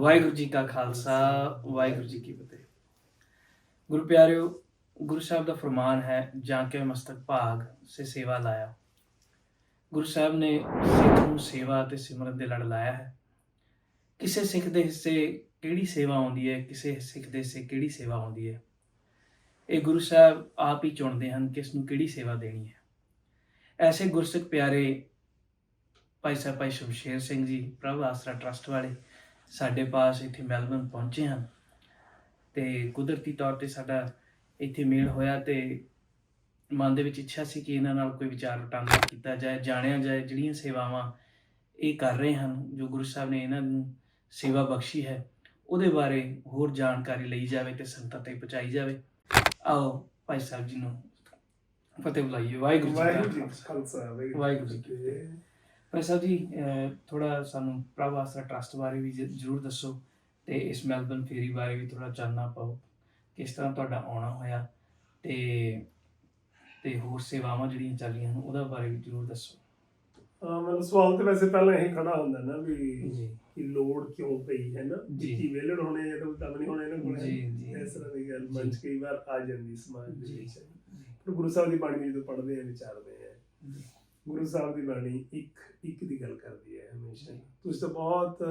ਵਾਹਿਗੁਰੂ ਜੀ ਕਾ ਖਾਲਸਾ, ਵਾਹਿਗੁਰੂ ਜੀ ਕੀ ਫਤਿਹ। ਗੁਰੂ ਪਿਆਰਿਓ, ਗੁਰੂ ਸਾਹਿਬ ਦਾ ਫਰਮਾਨ ਹੈ, ਜਾਂ ਕੇ ਮਸਤਕ ਭਾਗ, ਸੇ ਸੇਵਾ ਲਾਇਆ। ਗੁਰੂ ਸਾਹਿਬ ਨੇ ਸਿੱਖ ਨੂੰ ਸੇਵਾ ਤੇ ਸਿਮਰਨ ਦੇ ਲੜ ਲਾਇਆ ਹੈ। ਕਿਸੇ ਸਿੱਖ ਦੇ ਹਿੱਸੇ ਕਿਹੜੀ ਸੇਵਾ ਆਉਂਦੀ ਹੈ, ਕਿਸੇ ਸਿੱਖ ਦੇ ਹਿੱਸੇ ਕਿਹੜੀ ਸੇਵਾ ਆਉਂਦੀ ਹੈ? ਇਹ ਗੁਰੂ ਸਾਹਿਬ ਆਪ ਹੀ ਚੁਣਦੇ ਹਨ ਕਿਸ ਨੂੰ ਕਿਹੜੀ ਸੇਵਾ ਦੇਣੀ ਹੈ। ਐਸੇ ਗੁਰਸਿੱਖ ਪਿਆਰੇ ਭਾਈ ਸਾਹਿਬ ਭਾਈ ਸ਼ਮਸ਼ੇਰ ਸਿੰਘ ਜੀ, ਪ੍ਰਭ ਆਸਰਾ ਟਰਸਟ ਵਾਲੇ ਸਾਡੇ ਪਾਸ ਇੱਥੇ ਮੈਲਬਨ ਪਹੁੰਚੇ ਹਨ ਤੇ ਕੁਦਰਤੀ ਤੌਰ ਤੇ ਸਾਡਾ ਇੱਥੇ ਮੇਲ ਹੋਇਆ ਤੇ ਮਨ ਦੇ ਵਿੱਚ ਇੱਛਾ ਸੀ ਕਿ ਇਹਨਾਂ ਨਾਲ ਕੋਈ ਵਿਚਾਰ ਵਟਾਂਦਰਾ ਕੀਤਾ ਜਾਏ ਜਾਣਿਆ ਜਾਏ ਜਿਹੜੀਆਂ ਸੇਵਾਵਾਂ ਇਹ ਕਰ ਰਹੇ ਹਨ ਜੋ ਗੁਰੂ ਸਾਹਿਬ ਨੇ ਇਹਨਾਂ ਨੂੰ ਸੇਵਾ ਬਖਸ਼ੀ ਹੈ ਉਹਦੇ ਬਾਰੇ ਹੋਰ ਜਾਣਕਾਰੀ ਲਈ ਜਾਵੇ ਤੇ ਸੰਗਤਾਂ ਤੱਕ ਪਹੁੰਚਾਈ ਜਾਵੇ ਆਓ ਭਾਈ ਸਾਹਿਬ ਜੀ ਨੂੰ ਫਤਿਹ ਬੁਲਾਈਏ ਵਾਹਿਗੁਰੂ ਜੀ ਕਾ। ਖਾਲਸਾ ਵਾਹਿਗੁਰੂ ਜੀ ਕੀ ਫਤਿਹ। ਭਾਈ ਸਾਹਿਬ ਜੀ ਥੋੜਾ ਸਾਨੂੰ ਪ੍ਰਭ ਆਸਰਾ ਟਰਸਟ ਬਾਰੇ ਵੀ ਜ਼ਰੂਰ ਦੱਸੋ ਤੇ ਇਸ ਮੈਲਬਨ ਫੇਰੀ ਬਾਰੇ ਵੀ ਥੋੜਾ ਚਾਨਣਾ ਪਾਓ ਕਿਸ ਤਰ੍ਹਾਂ ਤੁਹਾਡਾ ਆਉਣਾ ਹੋਇਆ ਤੇ ਤੇ ਹੋਰ ਸੇਵਾਵਾਂ ਜਿਹੜੀਆਂ ਚੱਲੀਆਂ ਹਨ ਉਹਦਾ ਬਾਰੇ ਵੀ ਜ਼ਰੂਰ ਦੱਸੋ। ਮੈਨੂੰ ਸਵਾਲ ਤੇ ਵੈਸੇ ਪਹਿਲਾਂ ਇਹ ਖੜਾ ਹੁੰਦਾ ਨਾ ਵੀ ਕਿ ਲੋੜ ਕਿਉਂ ਪਈ ਹੈ ਨਾ। ਕੀ ਵੇਲੜ ਹੋਣੇ ਜਾਂ ਤਾਂ ਕੰਮ ਨਹੀਂ ਹੋਣਾ ਇਹਨਾਂ ਕੋਲ ਜੀ, ਜੀ। ਇਸ ਤਰ੍ਹਾਂ ਦੀ ਗੱਲ ਮਨ 'ਚ ਕਈ ਵਾਰ ਆ ਜਾਂਦੀ ਸਮਾਜ ਦੇ। ਵਿੱਚ। ਪਰ ਗੁਰੂ ਸਾਹਿਬ ਦੀ ਬਾਣੀ ਜਦੋਂ ਪੜ੍ਹਦੇ ਆ ਵਿਚਾਰਦੇ ਆ। ਗੁਰੂ ਸਾਹਿਬ ਦੀ ਬਾਣੀ ਇੱਕ ਇੱਕ ਦੀ ਗੱਲ ਕਰਦੀ ਹੈ ਹਮੇਸ਼ਾ। ਤੁਸੀਂ ਤਾਂ ਬਹੁਤ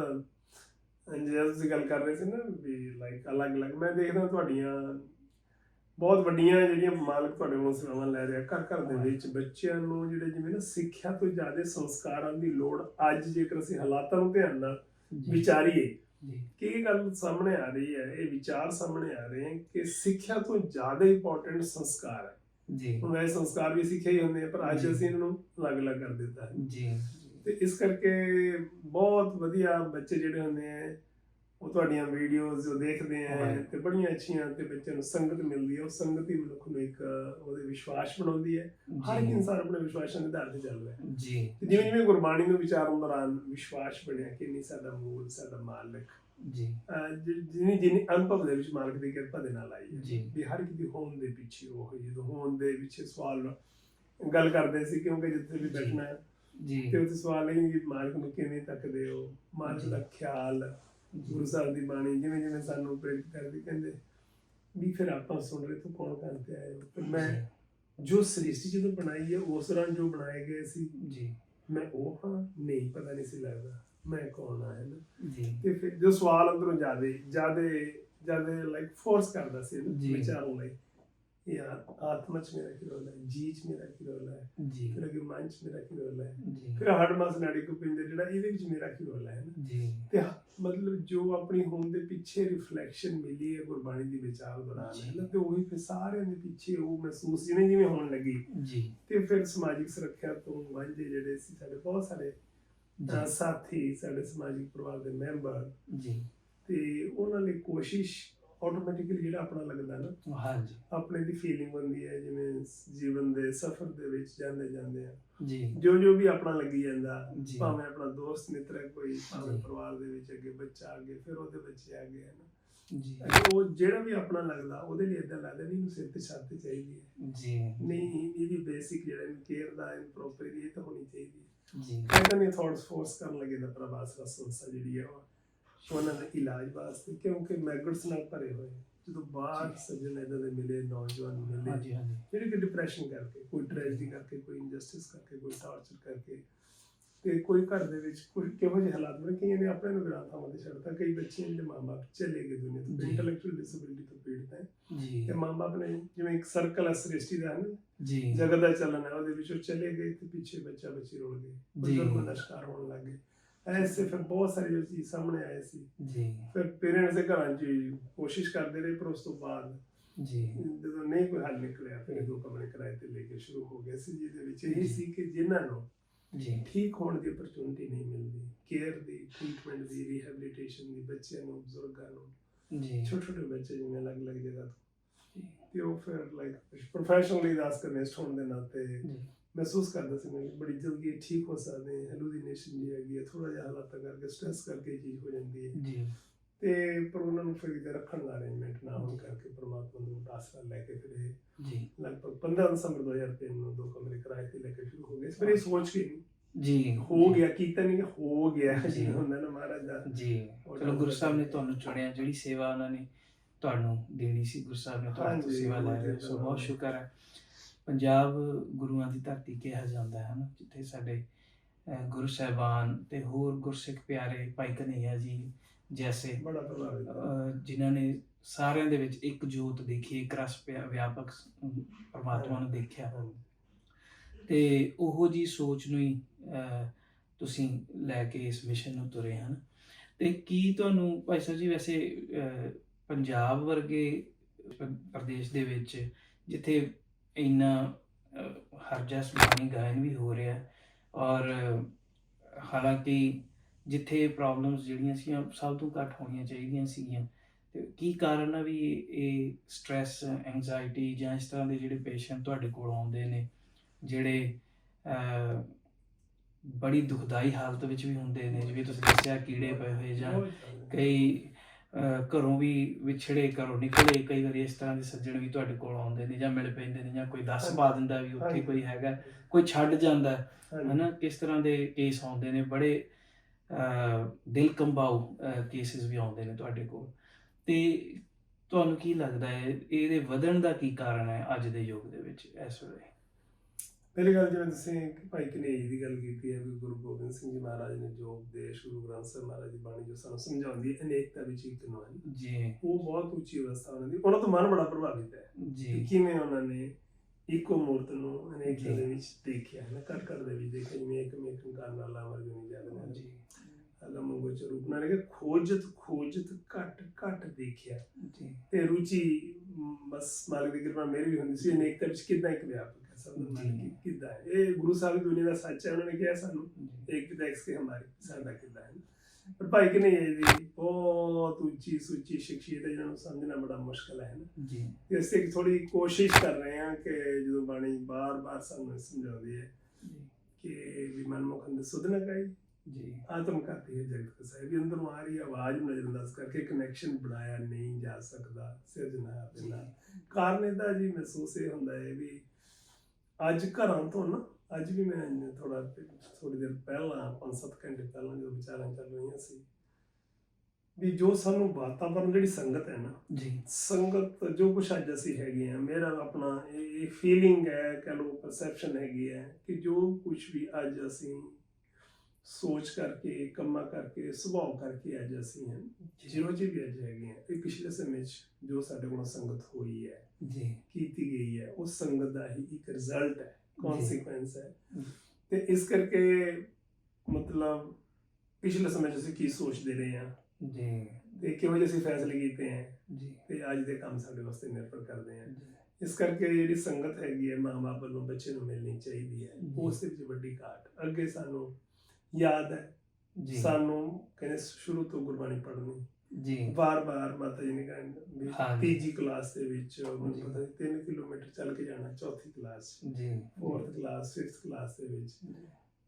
ਅੰਜਿਆਸ ਦੀ ਗੱਲ ਕਰ ਰਹੇ ਸੀ ਨਾ ਵੀ ਲਾਈਕ ਅਲੱਗ-ਅਲੱਗ ਮੈਂ ਦੇਖਦਾ ਤੁਹਾਡੀਆਂ ਬਹੁਤ ਵੱਡੀਆਂ ਜਿਹੜੀਆਂ ਮਾਲਕ ਤੁਹਾਡੇ ਕੋਲੋਂ ਸੇਵਾਵਾਂ ਲੈ ਰਿਹਾ। ਘਰ ਘਰ ਦੇ ਵਿੱਚ ਬੱਚਿਆਂ ਨੂੰ ਜਿਹੜੇ ਜਿਵੇਂ ਨਾ ਸਿੱਖਿਆ ਤੋਂ ਜ਼ਿਆਦਾ ਸੰਸਕਾਰਾਂ ਦੀ ਲੋੜ ਅੱਜ ਜੇਕਰ ਅਸੀਂ ਹਾਲਾਤਾਂ ਨੂੰ ਧਿਆਨ ਨਾਲ ਵਿਚਾਰੀਏ ਕਿ ਇਹ ਗੱਲ ਸਾਹਮਣੇ ਆ ਰਹੀ ਹੈ? ਇਹ ਵਿਚਾਰ ਸਾਹਮਣੇ ਆ ਰਹੇ ਹਨ ਕਿ ਸਿੱਖਿਆ ਤੋਂ ਜ਼ਿਆਦਾ ਇੰਪੋਰਟੈਂਟ ਸੰਸਕਾਰ ਹੈ। ਜੀ। ਹੁਣ ਵੈਸੇ ਸੰਸਕਾਰ ਵੀ ਸਿੱਖੇ ਹੀ ਹੁੰਦੇ ਆ ਪਰ ਅੱਜ। ਅਸੀਂ ਇਹਨਾਂ ਨੂੰ ਅਲੱਗ-ਅਲੱਗ ਕਰ ਦਿੱਤਾ ਹੈ। ਜੀ। ਤੇ ਇਸ ਕਰਕੇ ਬਹੁਤ ਵਧੀਆ ਬੱਚੇ ਜਿਹੜੇ ਹੁੰਦੇ ਆ ਉਹ ਤੁਹਾਡੀਆਂ ਵੀਡੀਓਜ਼ ਜੋ ਦੇਖਦੇ ਆ। ਤੇ ਬੜੀਆਂ ਅੱਛੀਆਂ ਤੇ ਬੱਚਿਆਂ ਨੂੰ ਸੰਗਤ ਮਿਲਦੀ ਹੈ। ਉਹ ਸੰਗਤ ਹੀ ਮਨੁੱਖ ਨੂੰ ਇੱਕ ਉਹਦੇ ਵਿਸ਼ਵਾਸ ਬਣਾਉਂਦੀ ਹੈ। ਹਰ ਇੱਕ ਇਨਸਾਨ ਆਪਣੇ ਵਿਸ਼ਵਾਸਾਂ ਦੇ ਆਧਾਰ ਤੇ ਚੱਲ ਰਿਹਾ ਹੈ। ਜੀ। ਤੇ ਜਿਵੇਂ ਜਿਵੇਂ ਗੁਰਬਾਣੀ ਨੂੰ ਵਿਚਾਰਨ ਦੌਰਾਨ ਵਿਸ਼ਵਾਸ ਬਣਿਆ ਕਿ ਨਹੀਂ ਸਾਡਾ ਮੂਲ ਸਾਡਾ ਮਾਲਕ ਜੀ। ਅਹ ਜਿ- ਜਿਨੀ ਜਿਨੀ ਅਨੁਭਵ ਦੇ ਵਿੱਚ ਮਾਲਕ ਦੀ ਕਿਰਪਾ ਦੇ ਨਾਲ ਆਈ ਹੈ। ਜੀ। ਵੀ ਹਰ ਇੱਕ ਦੀ ਹੋਣ ਦੇ ਪਿੱਛੇ ਉਹ ਜਦੋਂ ਹੋਣ ਦੇ ਪਿੱਛੇ ਸਵਾਲ ਗੱਲ ਕਰਦੇ ਸੀ ਕਿਉਂਕਿ ਜਿੱਥੇ ਵੀ। ਬੈਠਣਾ ਹੈ। ਜੀ। ਤੇ ਉੱਥੇ ਸਵਾਲ ਇਹ ਕਿ ਮਾਲਕ ਨੂੰ ਕਿਵੇਂ ਤੱਕਦੇ ਹੋ? ਮਾਲਕ ਦਾ ਖਿਆਲ ਗੁਰੂ ਸਾਹਿਬ ਦੀ ਬਾਣੀ ਜਿਵੇਂ ਜਿਵੇਂ ਸਾਨੂੰ ਪ੍ਰੇਰਿਤ ਕਰਦੀ ਕਹਿੰਦੇ ਵੀ ਫਿਰ ਆਪਾਂ ਸੁਣ ਰਹੇ ਤੋਂ ਕੌਣ ਕਰਦੇ ਆਏ ਹੋ? ਤੇ ਮੈਂ ਜੋ ਸ੍ਰਿਸ਼ਟੀ ਜਦੋਂ ਬਣਾਈ ਹੈ ਉਸ ਦੌਰਾਨ ਜੋ ਬਣਾਏ ਗਏ ਸੀ ਜੀ। ਮੈਂ ਉਹ ਹਾਂ ਨਹੀਂ ਪਤਾ ਨਹੀਂ ਸੀ ਲੱਗਦਾ। ਮੈਂ ਕੌਣ ਆ ਹੈ ਨਾ। ਜੀ। ਤੇ ਫਿਰ ਜੋ ਸਵਾਲ ਅੰਦਰੋਂ ਜਿਆਦੇ ਜਿਆਦੇ ਜਿਆਦੇ ਲਾਈਕ ਫੋਰਸ ਕਰਦਾ ਸੀ ਨਾ। ਵਿਚਾਰਨ ਲਈ। ਯਾਰ ਆਤਮਾ ਚ ਮੇਰਾ ਕੀ ਰੋਲ ਹੈ? ਜੀ ਚ ਮੇਰਾ ਕੀ ਰੋਲ ਹੈ? ਜੀ। ਫਿਰ ਅਗੇ ਮਨ ਚ ਮੇਰਾ ਕੀ ਰੋਲ ਹੈ? ਫਿਰ ਹੱਡ ਮਾਸ ਨਾੜੀ ਕੋ ਪਿੰਦੇ ਜਿਹੜਾ ਇਹਦੇ ਵਿੱਚ ਮੇਰਾ ਕੀ ਰੋਲ ਹੈ ਜੀ। ਤੇ ਮਤਲਬ ਜੋ ਆਪਣੀ ਹੋਣ ਦੇ ਪਿੱਛੇ ਰਿਫਲੈਕਸ਼ਨ ਮਿਲੀ ਹੈ ਗੁਰਬਾਣੀ ਦੀ ਵਿਚਾਰ ਦੌਰਾਨ ਹੈ ਨਾ ਤੇ ਉਹੀ ਫਿਰ ਸਾਰਿਆਂ ਦੇ ਪਿੱਛੇ ਉਹ ਮਹਿਸੂਸ ਜਿਵੇਂ ਜਿਵੇਂ ਹੋਣ ਲੱਗੀ। ਜੀ। ਤੇ ਫਿਰ ਸਮਾਜਿਕ ਸੁਰੱਖਿਆ ਤੋਂ ਵਾਂਝੇ ਜਿਹੜੇ ਸੀ ਸਾਡੇ ਬਹੁਤ ਸਾਰੇ ਜੀ। ਸਾਥੀ ਸਾਡੇ ਸਮਾਜਿਕ ਪਰਿਵਾਰ ਦੇ ਮੈਂਬਰ ਜੀ। ਤੇ ਉਹਨਾਂ ਲਈ ਕੋਸ਼ਿਸ਼ ਆਟੋਮੈਟਿਕਲੀ ਜਿਹੜਾ ਆਪਣਾ ਲੱਗਦਾ ਨਾ ਹਾਂਜੀ। ਆਪਣੇ ਦੀ ਫੀਲਿੰਗ ਹੁੰਦੀ ਹੈ ਜਿਵੇਂ ਜੀਵਨ ਦੇ ਸਫ਼ਰ ਦੇ ਵਿੱਚ ਜਾਂਦੇ ਜਾਂਦੇ ਆ। ਜੀ। ਜੋ ਜੋ ਵੀ ਆਪਣਾ ਲੱਗੀ ਜਾਂਦਾ ਭਾਵੇਂ ਆਪਣਾ ਦੋਸਤ ਮਿੱਤਰ ਹੈ ਕੋਈ ਭਾਵੇਂ। ਪਰਿਵਾਰ ਦੇ ਵਿੱਚ ਅੱਗੇ ਬੱਚਾ ਅੱਗੇ ਫਿਰ ਉਹਦੇ ਬੱਚੇ ਅੱਗੇ ਹੈ ਨਾ। ਜੀ। ਉਹ ਜਿਹੜਾ ਵੀ ਆਪਣਾ ਲੱਗਦਾ ਉਹਦੇ ਲਈ ਇਦਾਂ ਲੱਗਦਾ ਨਹੀਂ ਨੂੰ ਸਿਰ ਤੇ ਛੱਤ ਚਾਹੀਦੀ ਹੈ। ਜੀ। ਨਹੀਂ ਇਹਦੀ ਬੇਸਿਕ ਜਿਹੜਾ ਕੇਅਰ ਦਾ ਇਨ ਪ੍ਰੋਪਰ ਇਹ ਤਾਂ ਹੋਣੀ ਚਾਹੀਦੀ ਹੈ। ਜੀ। ਨਹੀਂ ਥਾਟਸ ਫੋਰਸ ਕਰਨ ਲੱਗੇ ਤਾਂ ਪ੍ਰਭਾਸ ਸੰਸਥਾ ਜਿਹੜੀ ਹੈ ਉਹ ਉਹਨਾਂ ਦੇ ਇਲਾਜ ਵਾਸਤੇ ਕਿਉਂਕਿ ਮੈਗਟਸ ਨਾਲ ਭਰੇ ਹੋਏ ਜਦੋਂ ਬਾਹਰ ਸੱਜਣ ਇਹਦੇ ਦੇ ਮਿਲੇ ਨੌਜਵਾਨ ਮਿਲੇ ਜਿਹੜੇ ਕਿ ਡਿਪਰੈਸ਼ਨ ਕਰਕੇ ਕੋਈ ਟ੍ਰੈਜਡੀ ਕਰਕੇ ਕੋਈ ਇਨਜਸਟਿਸ ਕਰਕੇ ਕੋਈ ਟਾਰਚਰ ਕਰਕੇ ਤੇ ਕੋਈ ਘਰ ਦੇ ਵਿੱਚ ਕੋਈ ਕਿਹੋ ਜਿਹੇ ਹਾਲਾਤ ਬਣੇ ਕਈਆਂ ਨੇ ਆਪਣੇ ਨੂੰ ਵਿਰਾਨ ਥਾਵਾਂ ਤੇ ਛੱਡਤਾ ਕਈ ਬੱਚੇ ਜਿਹੜੇ ਮਾਂ-ਬਾਪ ਚਲੇ ਗਏ ਦੁਨੀਆ ਤੋਂ। ਇੰਟੈਲੈਕਚੁਅਲ ਡਿਸੇਬਿਲਿਟੀ ਤੋਂ ਪੀੜਤ ਹੈ। ਜੀ। ਤੇ ਮਾਂ-ਬਾਪ ਨੇ ਜਿਵੇਂ ਇੱਕ ਸਰਕਲ ਹੈ ਸ੍ਰਿਸ਼ਟੀ ਦਾ ਨਾ? ਜੀ। ਜਗਤ ਦਾ ਚੱਲਣ ਹੈ ਉਹਦੇ ਵਿੱਚੋਂ ਚਲੇ ਗਏ ਤੇ ਪਿੱਛੇ ਬੱਚਾ ਬੱਚੀ ਰੁਲ ਗਏ। ਜੀ। ਬਜ਼ੁਰਗ ਨਸ਼ਕਾਰ ਹੋਣ ਲੱਗ ਗਏ। ਐਸੇ ਫਿਰ ਬਹੁਤ ਸਾਰੇ ਜੋ ਚੀਜ਼ ਸਾਹਮਣੇ ਆਏ ਸੀ। ਜੀ। ਫਿਰ ਪੇਰੈਂਟਸ ਦੇ ਘਰਾਂ 'ਚ ਕੋਸ਼ਿਸ਼ ਕਰਦੇ ਰਹੇ ਪਰ ਉਸ ਤੋਂ ਬਾਅਦ ਜੀ। ਜਦੋਂ ਨਹੀਂ ਕੋਈ ਹੱਲ ਨਿਕਲਿਆ ਫਿਰ ਦੋ ਕਮਰੇ ਕਿਰਾਏ ਤੇ ਲੈ ਕੇ ਸ਼ੁਰੂ ਹੋ ਗਏ ਸੀ ਜਿਹਦੇ ਵਿੱਚ ਇਹ ਸੀ ਕਿ ਜਿਨ੍ਹਾਂ ਨੂੰ ਜੀ। ਠੀਕ ਹੋਣ ਦੀ opportunity ਨਹੀਂ ਮਿਲਦੀ। ਕੇਅਰ ਦੀ ਟ੍ਰੀਟਮੈਂਟ ਦੀ ਰਿਹੈਬਿਲਿਟੇਸ਼ਨ ਦੀ ਬੱਚਿਆਂ ਨੂੰ ਬਜ਼ੁਰਗਾਂ ਨੂੰ। ਜੀ। ਛੋਟੇ ਛੋਟੇ ਬੱਚੇ ਜਿਵੇਂ ਅਲੱਗ-ਅਲੱਗ ਜਗ੍ਹਾ ਤੋਂ। ਤੇ ਉਹ ਫਿਰ ਲਾਈਕ ਪ੍ਰੋਫੈਸ਼ਨਲੀ ਦਾਸ ਕਰਨਿਸਟ ਹੋਣ ਦੇ ਨਾਤੇ ਮਹਿਸੂਸ ਕਰਦਾ ਸੀ ਮੈਂ ਬੜੀ ਜਲਦੀ ਠੀਕ ਹੋ ਸਕਦੇ ਹੈ ਹੈਲੂਸੀਨੇਸ਼ਨ ਜੀ ਹੈਗੀ ਹੈ ਥੋੜਾ ਜਿਹਾ ਹਾਲਾਤਾਂ ਕਰਕੇ ਸਟ੍ਰੈਸ ਕਰਕੇ ਚੀਜ਼ ਹੋ ਜਾਂਦੀ ਹੈ। ਜੀ। ਤੇ ਪਰ ਉਹਨਾਂ ਨੂੰ ਫਿਰ ਕਿਤੇ ਰੱਖਣ ਦਾ ਅਰੇਂਜਮੈਂਟ ਨਾ ਹੋਣ ਕਰਕੇ ਪ੍ਰਮਾਤਮਾ ਦਾ ਆਸਰਾ ਲੈ ਕੇ ਫਿਰ ਇਹ ਜੀ। ਲਗਭਗ 15 ਦਸੰਬਰ 2003 ਨੂੰ ਦੋ ਕਮਰੇ ਕਿਰਾਏ ਤੇ ਲੈ ਕੇ ਸ਼ੁਰੂ ਹੋ ਗਏ। ਫਿਰ ਇਹ ਸੋਚ ਕੇ ਜੀ ਹੋ ਗਿਆ ਕੀਤਾ ਨਹੀਂ ਹੋ ਗਿਆ ਜੀ। ਹੁੰਦਾ ਨਾ ਮਹਾਰਾਜ ਦਾ। ਜੀ। ਚਲੋ ਗੁਰੂ ਸਾਹਿਬ ਨੇ ਤੁਹਾਨੂੰ ਚੁਣਿਆ ਜਿਹੜੀ ਸੇਵਾ ਉਹਨਾਂ ਨੇ ਤੁਹਾਨੂੰ ਦੇਣੀ ਸੀ ਗੁਰੂ ਸਾਹਿਬ ਨੇ ਤੁਹਾਡੀ ਤੋਂ ਹਾਂਜੀ, ਸੇਵਾ ਲੈ ਬਹੁਤ ਰਹੇ ਹੋ। ਸੋ ਬਹੁਤ। ਸ਼ੁਕਰ ਹੈ। ਪੰਜਾਬ ਗੁਰੂਆਂ ਦੀ ਧਰਤੀ ਕਿਹਾ ਜਾਂਦਾ ਹੈ ਨਾ ਜਿੱਥੇ ਸਾਡੇ ਗੁਰੂ ਸਾਹਿਬਾਨ ਤੇ ਹੋਰ ਗੁਰਸਿੱਖ ਪਿਆਰੇ ਭਾਈ ਕਨਈਆ ਜੀ ਜੈਸੇ ਬੜਾ ਪ੍ਰਭਾਵਿਤ ਜਿਨ੍ਹਾਂ ਨੇ ਸਾਰਿਆਂ ਦੇ ਵਿੱਚ ਇੱਕ ਜੋਤ ਦੇਖੀ ਇੱਕ ਰਸ ਵਿਆਪਕ ਪਰਮਾਤਮਾ ਨੂੰ ਦੇਖਿਆ। ਤੇ ਉਹੋ ਜੀ ਸੋਚ ਨੂੰ ਹੀ ਤੁਸੀਂ ਲੈ ਕੇ ਇਸ ਮਿਸ਼ਨ ਨੂੰ ਤੁਰੇ ਹਨ। ਤੇ ਕੀ ਤੁਹਾਨੂੰ ਭਾਈ ਸਾਹਿਬ ਜੀ ਵੈਸੇ ਪੰਜਾਬ ਵਰਗੇ ਪ੍ਰਦੇਸ਼ ਦੇ ਵਿੱਚ ਜਿੱਥੇ ਇੰਨਾ ਹਰਜਸ ਬਾਣੀ ਗਾਇਨ ਵੀ ਹੋ ਰਿਹਾ ਔਰ ਹਾਲਾਂਕਿ ਜਿੱਥੇ ਪ੍ਰੋਬਲਮਸ ਜਿਹੜੀਆਂ ਸੀ ਸਭ ਤੋਂ ਘੱਟ ਹੋਣੀਆਂ ਚਾਹੀਦੀਆਂ ਸੀਗੀਆਂ ਤੇ ਕੀ ਕਾਰਨ ਆ ਵੀ ਇਹ ਸਟ੍ਰੈਸ ਐਂਜ਼ਾਇਟੀ ਜਾਂ ਇਸ ਤਰ੍ਹਾਂ ਦੇ ਜਿਹੜੇ ਪੇਸ਼ੈਂਟ ਤੁਹਾਡੇ ਕੋਲ ਆਉਂਦੇ ਨੇ ਜਿਹੜੇ ਬੜੀ ਦੁਖਦਾਈ ਹਾਲਤ ਵਿੱਚ ਵੀ ਹੁੰਦੇ ਨੇ ਜਿਵੇਂ ਤੁਸੀਂ ਦੱਸਿਆ ਕੀੜੇ ਪਏ ਹੋਏ ਜਾਂ। ਕਈ ਘਰੋਂ ਵੀ ਵਿਛੜੇ ਘਰੋਂ ਨਿਕਲੇ ਕਈ ਵਾਰੀ ਇਸ ਤਰ੍ਹਾਂ ਦੇ ਸੱਜਣ ਵੀ ਤੁਹਾਡੇ ਕੋਲ ਆਉਂਦੇ ਨੇ ਜਾਂ ਮਿਲ ਪੈਂਦੇ ਨੇ ਜਾਂ ਕੋਈ ਦੱਸ ਪਾ ਦਿੰਦਾ ਵੀ ਉੱਥੇ। ਕੋਈ ਹੈਗਾ ਕੋਈ ਛੱਡ ਜਾਂਦਾ ਹੈ। ਹਨਾ ਕਿਸ ਤਰ੍ਹਾਂ ਦੇ ਕੇਸ ਆਉਂਦੇ ਨੇ ਬੜੇ ਦਿਲ ਕੰਬਾਊ ਕੇਸਿਸ ਵੀ ਆਉਂਦੇ ਨੇ ਤੁਹਾਡੇ ਕੋਲ। ਤੇ ਤੁਹਾਨੂੰ ਕੀ ਲੱਗਦਾ ਹੈ ਇਹਦੇ ਵਧਣ ਦਾ ਕੀ ਕਾਰਨ ਹੈ ਅੱਜ ਦੇ ਯੁੱਗ ਦੇ ਵਿੱਚ ਇਸ ਵੇਲੇ? ਪਹਿਲੀ ਗੱਲ ਜਿਵੇਂ ਤੁਸੀਂ ਭਾਈ ਕਨੇਜ ਦੀ ਗੱਲ ਕੀਤੀ ਹੈ ਵੀ ਗੁਰੂ ਗੋਬਿੰਦ ਸਿੰਘ ਜੀ ਮਹਾਰਾਜ ਨੇ ਜੋ ਉਪਦੇਸ਼ ਗੁਰੂ ਗ੍ਰੰਥ ਸਾਹਿਬ ਮਹਾਰਾਜ ਦੀ ਬਾਣੀ ਜੋ ਸਾਨੂੰ ਸਮਝਾਉਂਦੀ ਹੈ ਅਨੇਕਤਾ ਵਿੱਚ ਇੱਕ ਨੂੰ ਜੀ। ਉਹ ਬਹੁਤ ਉੱਚੀ ਅਵਸਥਾ ਉਹਨਾਂ ਦੀ ਉਹਨਾਂ ਤੋਂ ਮਨ ਬੜਾ ਪ੍ਰਭਾਵਿਤ ਹੈ। ਜੀ। ਕਿਵੇਂ ਉਹਨਾਂ ਨੇ ਇੱਕੋ ਮੂਰਤ ਨੂੰ ਅਨੇਕਤਾ। ਦੇ ਵਿੱਚ ਦੇਖਿਆ ਹੈ ਨਾ ਘਰ ਘਰ ਦੇ ਵਿੱਚ ਦੇਖਿਆ ਜਿਵੇਂ ਇੱਕ ਮੇਕ ਕਰਨ ਵਾਲਾ ਜੋ ਨਹੀਂ ਜਾਂਦਾ ਜੀ। ਅਗਮ ਗੋਚਰ ਰੂਪ ਨਾਲ ਕਿ ਖੋਜਤ ਖੋਜਤ ਘਟ ਘਟ ਦੇਖਿਆ। ਜੀ। ਤੇ ਰੁਚੀ ਬਸ ਮਾਲਕ ਦੀ ਕਿਰਪਾ ਮੇਰੀ ਵੀ ਹੁੰਦੀ ਸੀ। ਅਨੇਕਤਾ ਵਿੱਚ ਕਿਦਾਂ ਇੱਕ ਵਿਆਪਕ ਹੈ ਸਭ। ਕਿਦਾਂ ਇਹ ਗੁਰੂ ਸਾਹਿਬ ਦੀ ਦੁਨੀਆ ਦਾ ਸੱਚ ਹੈ ਉਹਨਾਂ ਨੇ ਕਿਹਾ ਸਾਨੂੰ। ਇੱਕ ਐਕਸ ਕੇ ਹਮਾਰੀ ਸਾਡਾ ਕਿਦਾਂ ਹੈ। ਪਰ ਭਾਈ ਕਿ ਨਹੀਂ ਇਹ ਦੀ ਬਹੁਤ ਉੱਚੀ ਸੁੱਚੀ ਸ਼ਖਸੀਅਤ ਹੈ ਜਿਹਨਾਂ ਨੂੰ ਸਮਝਣਾ ਬੜਾ ਮੁਸ਼ਕਲ ਹੈ ਨਾ। ਜੀ। ਇਸ ਤੇ ਥੋੜੀ ਕੋਸ਼ਿਸ਼ ਕਰ ਰਹੇ ਹਾਂ ਕਿ ਜਦੋਂ ਬਾਣੀ ਬਾਰ-ਬਾਰ ਸਾਨੂੰ ਸਮਝਾਉਂਦੀ ਹੈ ਕਿ ਵੀ ਮਨਮੁਖ ਅੰਦਰ ਸੁਧ ਨਾ ਗਈ ਜੀ। ਆਤਮ ਕਰਤੀ ਹੈ ਜਗਤ ਕਸਾਈ ਵੀ ਅੰਦਰੋਂ ਆ ਰਹੀ ਆਵਾਜ਼ ਨੂੰ ਨਜ਼ਰਅੰਦਾਜ਼ ਕਰਕੇ ਕਨੈਕਸ਼ਨ ਬਣਾਇਆ ਨਹੀਂ ਜਾ ਸਕਦਾ ਸਿਰਜਣਾ ਦੇ ਨਾਲ ਕਾਰਨ ਇਹਦਾ ਜੀ ਮਹਿਸੂਸ ਇਹ ਹੁੰਦਾ ਹੈ ਵੀ ਅੱਜ ਘਰਾਂ ਤੋਂ ਨਾ ਅੱਜ ਵੀ ਮੈਂ ਥੋੜਾ ਥੋੜੀ ਦੇਰ ਪਹਿਲਾਂ 5-7 ਘੰਟੇ ਪਹਿਲਾਂ ਜਦੋਂ ਵਿਚਾਰਾਂ ਚੱਲ ਰਹੀਆਂ ਸੀ ਵੀ ਜੋ ਸਾਨੂੰ ਵਾਤਾਵਰਨ ਜਿਹੜੀ ਸੰਗਤ ਹੈ ਨਾ ਜੀ। ਸੰਗਤ ਜੋ ਕੁਛ ਅੱਜ ਅਸੀਂ ਹੈਗੇ ਆ ਮੇਰਾ ਆਪਣਾ ਇਹ ਫੀਲਿੰਗ ਹੈ ਕਹ ਲੋ ਪਰਸੈਪਸ਼ਨ ਹੈਗੀ ਹੈ ਕਿ ਜੋ ਕੁਛ ਵੀ ਅੱਜ ਅਸੀਂ ਸੋਚ ਕਰਕੇ ਕੰਮਾਂ ਕਰਕੇ ਸੁਭਾਅ ਕਰਕੇ ਅੱਜ ਅਸੀਂ ਹਾਂ ਜਿਹੋ ਜਿਹੇ ਵੀ ਅੱਜ ਹੈਗੇ ਆ ਇਹ ਪਿਛਲੇ ਸਮੇਂ 'ਚ ਜੋ ਸਾਡੇ ਕੋਲ ਸੰਗਤ ਹੋਈ ਹੈ ਜੀ। ਕੀਤੀ ਗਈ ਹੈ ਉਸ ਸੰਗਤ ਦਾ ਹੀ ਇੱਕ ਰਿਜ਼ਲਟ ਹੈ ਕਨਸੀਕੁਐਂਸ ਹੈ। ਤੇ ਇਸ ਕਰਕੇ ਮਤਲਬ ਪਿਛਲੇ ਸਮੇਂ 'ਚ ਅਸੀਂ ਕੀ ਸੋਚਦੇ ਰਹੇ ਹਾਂ? ਜੀ। ਤੇ ਕਿਹੋ ਜਿਹੇ ਅਸੀਂ ਫੈਸਲੇ ਕੀਤੇ ਹੈ? ਜੀ। ਤੇ ਅੱਜ ਦੇ ਕੰਮ ਸਾਡੇ ਵਾਸਤੇ ਨਿਰਭਰ ਕਰਦੇ ਆ ਇਸ ਕਰਕੇ ਜਿਹੜੀ ਸੰਗਤ ਹੈਗੀ ਹੈ ਮਾਂ-ਬਾਪ ਵੱਲੋਂ ਬੱਚੇ ਨੂੰ ਮਿਲਣੀ ਚਾਹੀਦੀ ਹੈ। ਉਸ ਵਿੱਚ ਵੱਡੀ ਘਾਟ। ਅੱਗੇ ਸਾਨੂੰ ਯਾਦ ਹੈ। ਜੀ। ਸਾਨੂੰ ਕਹਿੰਦੇ ਸ਼ੁਰੂ ਤੋਂ ਗੁਰਬਾਣੀ ਪੜ੍ਹਨੀ। ਜੀ। ਵਾਰ-ਵਾਰ ਮਾਤਾ ਜੀ ਨੇ ਕਹਿੰਦੇ ਵੀ। ਤੀਜੀ ਕਲਾਸ ਦੇ ਵਿੱਚ। ਮੈਨੂੰ ਪਤਾ ਨਹੀਂ 3 ਕਿਲੋਮੀਟਰ ਚੱਲ ਕੇ ਜਾਣਾ ਚੌਥੀ ਕਲਾਸ। ਜੀ। 4th ਕਲਾਸ 6th ਕਲਾਸ ਦੇ ਵਿੱਚ।